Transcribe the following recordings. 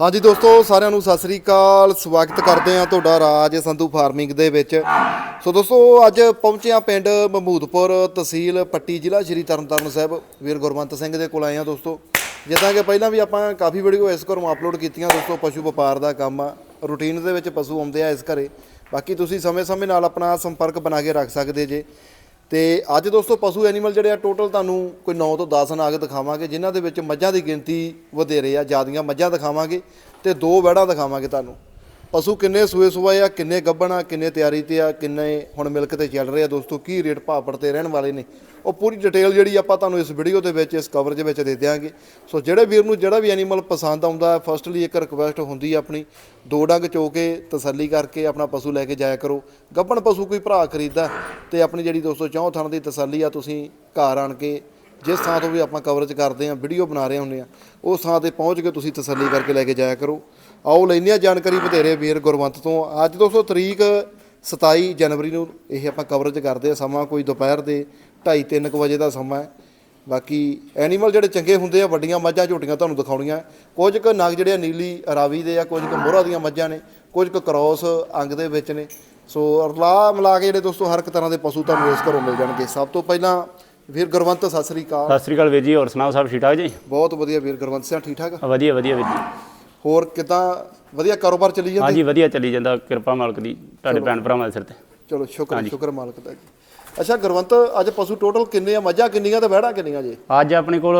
ਹਾਂਜੀ ਦੋਸਤੋ, ਸਾਰਿਆਂ ਨੂੰ ਸਤਿ ਸ੍ਰੀ ਅਕਾਲ। ਸਵਾਗਤ ਕਰਦੇ ਹਾਂ ਤੁਹਾਡਾ ਰਾਜ ਸੰਧੂ ਫਾਰਮਿੰਗ ਦੇ ਵਿੱਚ। ਸੋ ਦੋਸਤੋ, ਅੱਜ ਪਹੁੰਚੇ ਹਾਂ ਪਿੰਡ ਮਹਮੂਦਪੁਰ ਤਹਿਸੀਲ ਪੱਟੀ ਜ਼ਿਲ੍ਹਾ ਸ਼੍ਰੀ ਤਰਨਤਾਰਨ ਸਾਹਿਬ। ਵੀਰ ਗੁਰਵੰਤ ਸਿੰਘ ਦੇ ਕੋਲ ਆਏ ਹਾਂ ਦੋਸਤੋ। ਜਿੱਦਾਂ ਕਿ ਪਹਿਲਾਂ ਵੀ ਆਪਾਂ ਕਾਫੀ ਵੀਡੀਓ ਇਸ ਘਰੋਂ ਅਪਲੋਡ ਕੀਤੀਆਂ ਦੋਸਤੋ, ਪਸ਼ੂ ਵਪਾਰ ਦਾ ਕੰਮ ਆ। ਰੂਟੀਨ ਦੇ ਵਿੱਚ ਪਸ਼ੂ ਆਉਂਦੇ ਆ ਇਸ ਘਰੇ। ਬਾਕੀ ਤੁਸੀਂ ਸਮੇਂ-ਸਮੇਂ ਨਾਲ ਆਪਣਾ ਸੰਪਰਕ ਬਣਾ ਕੇ ਰੱਖ ਸਕਦੇ ਜੇ। ਤੇ ਅੱਜ ਦੋਸਤੋ ਪਸ਼ੂ ਐਨੀਮਲ ਜਿਹੜੇ ਆ ਟੋਟਲ ਤੁਹਾਨੂੰ ਕੋਈ 9 ਤੋਂ 10 ਨਾਗ ਦਿਖਾਵਾਂਗੇ, ਜਿਨ੍ਹਾਂ ਦੇ ਵਿੱਚ ਮੱਝਾਂ ਦੀ ਗਿਣਤੀ ਵਧੇਰੇ ਆ, ਜਿਆਦੀਆਂ ਮੱਝਾਂ ਦਿਖਾਵਾਂਗੇ ਤੇ ਦੋ ਵੜਾ ਦਿਖਾਵਾਂਗੇ ਤੁਹਾਨੂੰ। ਪਸ਼ੂ ਕਿੰਨੇ ਸੂਏ ਸੂਏ ਆ, ਕਿੰਨੇ ਗੱਭਣ ਆ, ਕਿੰਨੇ ਤਿਆਰੀ ਤੇ ਆ, ਕਿੰਨੇ ਹੁਣ ਮਿਲਕ ਤੇ ਚੱਲ ਰਹੇ ਆ। ਦੋਸਤੋ, ਕੀ ਰੇਟ ਭਾਪੜ ਤੇ ਰਹਿਣ ਵਾਲੇ ਨੇ? ਉਹ ਪੂਰੀ ਡਿਟੇਲ ਜਿਹੜੀ ਆਪਾਂ ਤੁਹਾਨੂੰ ਇਸ ਵੀਡੀਓ ਦੇ ਵਿੱਚ, ਇਸ ਕਵਰੇਜ ਵਿੱਚ ਦੇ ਦਿਆਂਗੇ। ਸੋ ਜਿਹੜੇ ਵੀਰ ਨੂੰ ਜਿਹੜਾ ਵੀ ਐਨੀਮਲ ਪਸੰਦ ਆਉਂਦਾ ਫਸਟਲੀ ਇੱਕ ਰਿਕੁਐਸਟ ਹੁੰਦੀ ਆ ਆਪਣੀ, ਦੋ ਡੰਗ ਚੋ ਕੇ ਤਸੱਲੀ ਕਰਕੇ ਆਪਣਾ ਪਸ਼ੂ ਲੈ ਕੇ ਜਾਇਆ ਕਰੋ। ਗੱਭਣ ਪਸ਼ੂ ਕੋਈ ਭਰਾ ਖਰੀਦਦਾ ਤੇ ਆਪਣੀ ਜਿਹੜੀ ਦੋਸਤੋ ਚੌਂ ਥਣ ਦੀ ਤਸੱਲੀ ਆ, ਤੁਸੀਂ ਘਰ ਆਣ ਕੇ ਜਿਸ ਥਾਂ ਤੋਂ ਵੀ ਆਪਾਂ ਕਵਰੇਜ ਕਰਦੇ ਆ ਵੀਡੀਓ ਬਣਾ ਰਹੇ ਹੁੰਦੇ ਆ ਉਸ ਥਾਂ ਤੇ ਪਹੁੰਚ ਕੇ ਤੁਸੀਂ ਤਸੱਲੀ ਕਰਕੇ ਲੈ ਕੇ ਜਾਇਆ ਕਰੋ। ਆਓ ਲੈਂਦੇ ਆ ਜਾਣਕਾਰੀ ਬਥੇਰੇ ਵੀਰ ਗੁਰਵੰਤ ਤੋਂ। ਅੱਜ ਦੋਸਤੋ ਤਰੀਕ 27 ਜਨਵਰੀ ਨੂੰ ਇਹ ਆਪਾਂ ਕਵਰੇਜ ਕਰਦੇ ਆ ਸਮਾਂ ਕੋਈ ਦੁਪਹਿਰ ਦੇ 2:30 3 ਵਜੇ ਦਾ ਸਮਾਂ ਹੈ। ਬਾਕੀ ਐਨੀਮਲ ਜਿਹੜੇ ਚੰਗੇ ਹੁੰਦੇ ਆ, ਵੱਡੀਆਂ ਮੱਝਾਂ ਝੋਟੀਆਂ ਤੁਹਾਨੂੰ ਦਿਖਾਉਣੀਆਂ। ਕੁਝ ਕੁ ਨਗ ਜਿਹੜੇ ਆ ਨੀਲੀ ਰਾਵੀ ਦੇ ਆ, ਕੁਝ ਕੁ ਮੋਹਰਾ ਦੀਆਂ ਮੱਝਾਂ ਨੇ, ਕੁਝ ਕੁ ਕ੍ਰੋਸ ਅੰਗ ਦੇ ਵਿੱਚ ਨੇ। ਸੋ ਰਲਾ ਮਿਲਾ ਕੇ ਜਿਹੜੇ ਦੋਸਤੋ ਹਰ ਇੱਕ ਤਰ੍ਹਾਂ ਦੇ ਪਸ਼ੂ ਤੁਹਾਨੂੰ ਇਸ ਘਰੋਂ ਮਿਲ ਜਾਣਗੇ। ਸਭ ਤੋਂ ਪਹਿਲਾਂ ਵੀਰ ਗੁਰਵੰਤ ਸਤਿ ਸ੍ਰੀ ਅਕਾਲ। ਸਤਿ ਸ੍ਰੀ ਅਕਾਲ ਵੀਰ ਜੀ ਹੋਰ ਸੁਣਾਓ ਸਭ ਠੀਕ ਠਾਕ ਜੀ? ਬਹੁਤ ਵਧੀਆ ਵੀਰ ਗੁਰਵੰਤ ਸਿੰਘ ਠੀਕ ਠਾਕ? ਵਧੀਆ ਵਧੀਆ ਵੀਰ ਜੀ। ਹੋਰ ਕਿਦਾਂ ਵਧੀਆ ਕਾਰੋਬਾਰ ਚੱਲੀ ਜਾਂਦਾ? ਹਾਂਜੀ ਵਧੀਆ ਚੱਲੀ ਜਾਂਦਾ ਕਿਰਪਾ ਮਾਲਕ ਦੀ ਤੁਹਾਡੇ ਭੈਣ ਭਰਾਵਾਂ ਦੇ ਸਿਰ ਤੇ। ਚਲੋ ਸ਼ੁਕਰ ਸ਼ੁਕਰ ਮਾਲਕ ਦਾ ਜੀ। ਅੱਛਾ ਗੁਰਵੰਤ ਅੱਜ ਪਸ਼ੂ ਟੋਟਲ ਕਿੰਨੇ ਆ? ਮੱਝਾਂ ਕਿੰਨੀਆਂ ਤੇ ਵਹਿੜਾਂ ਕਿੰਨੀਆਂ ਜੀ? ਅੱਜ ਆਪਣੇ ਕੋਲ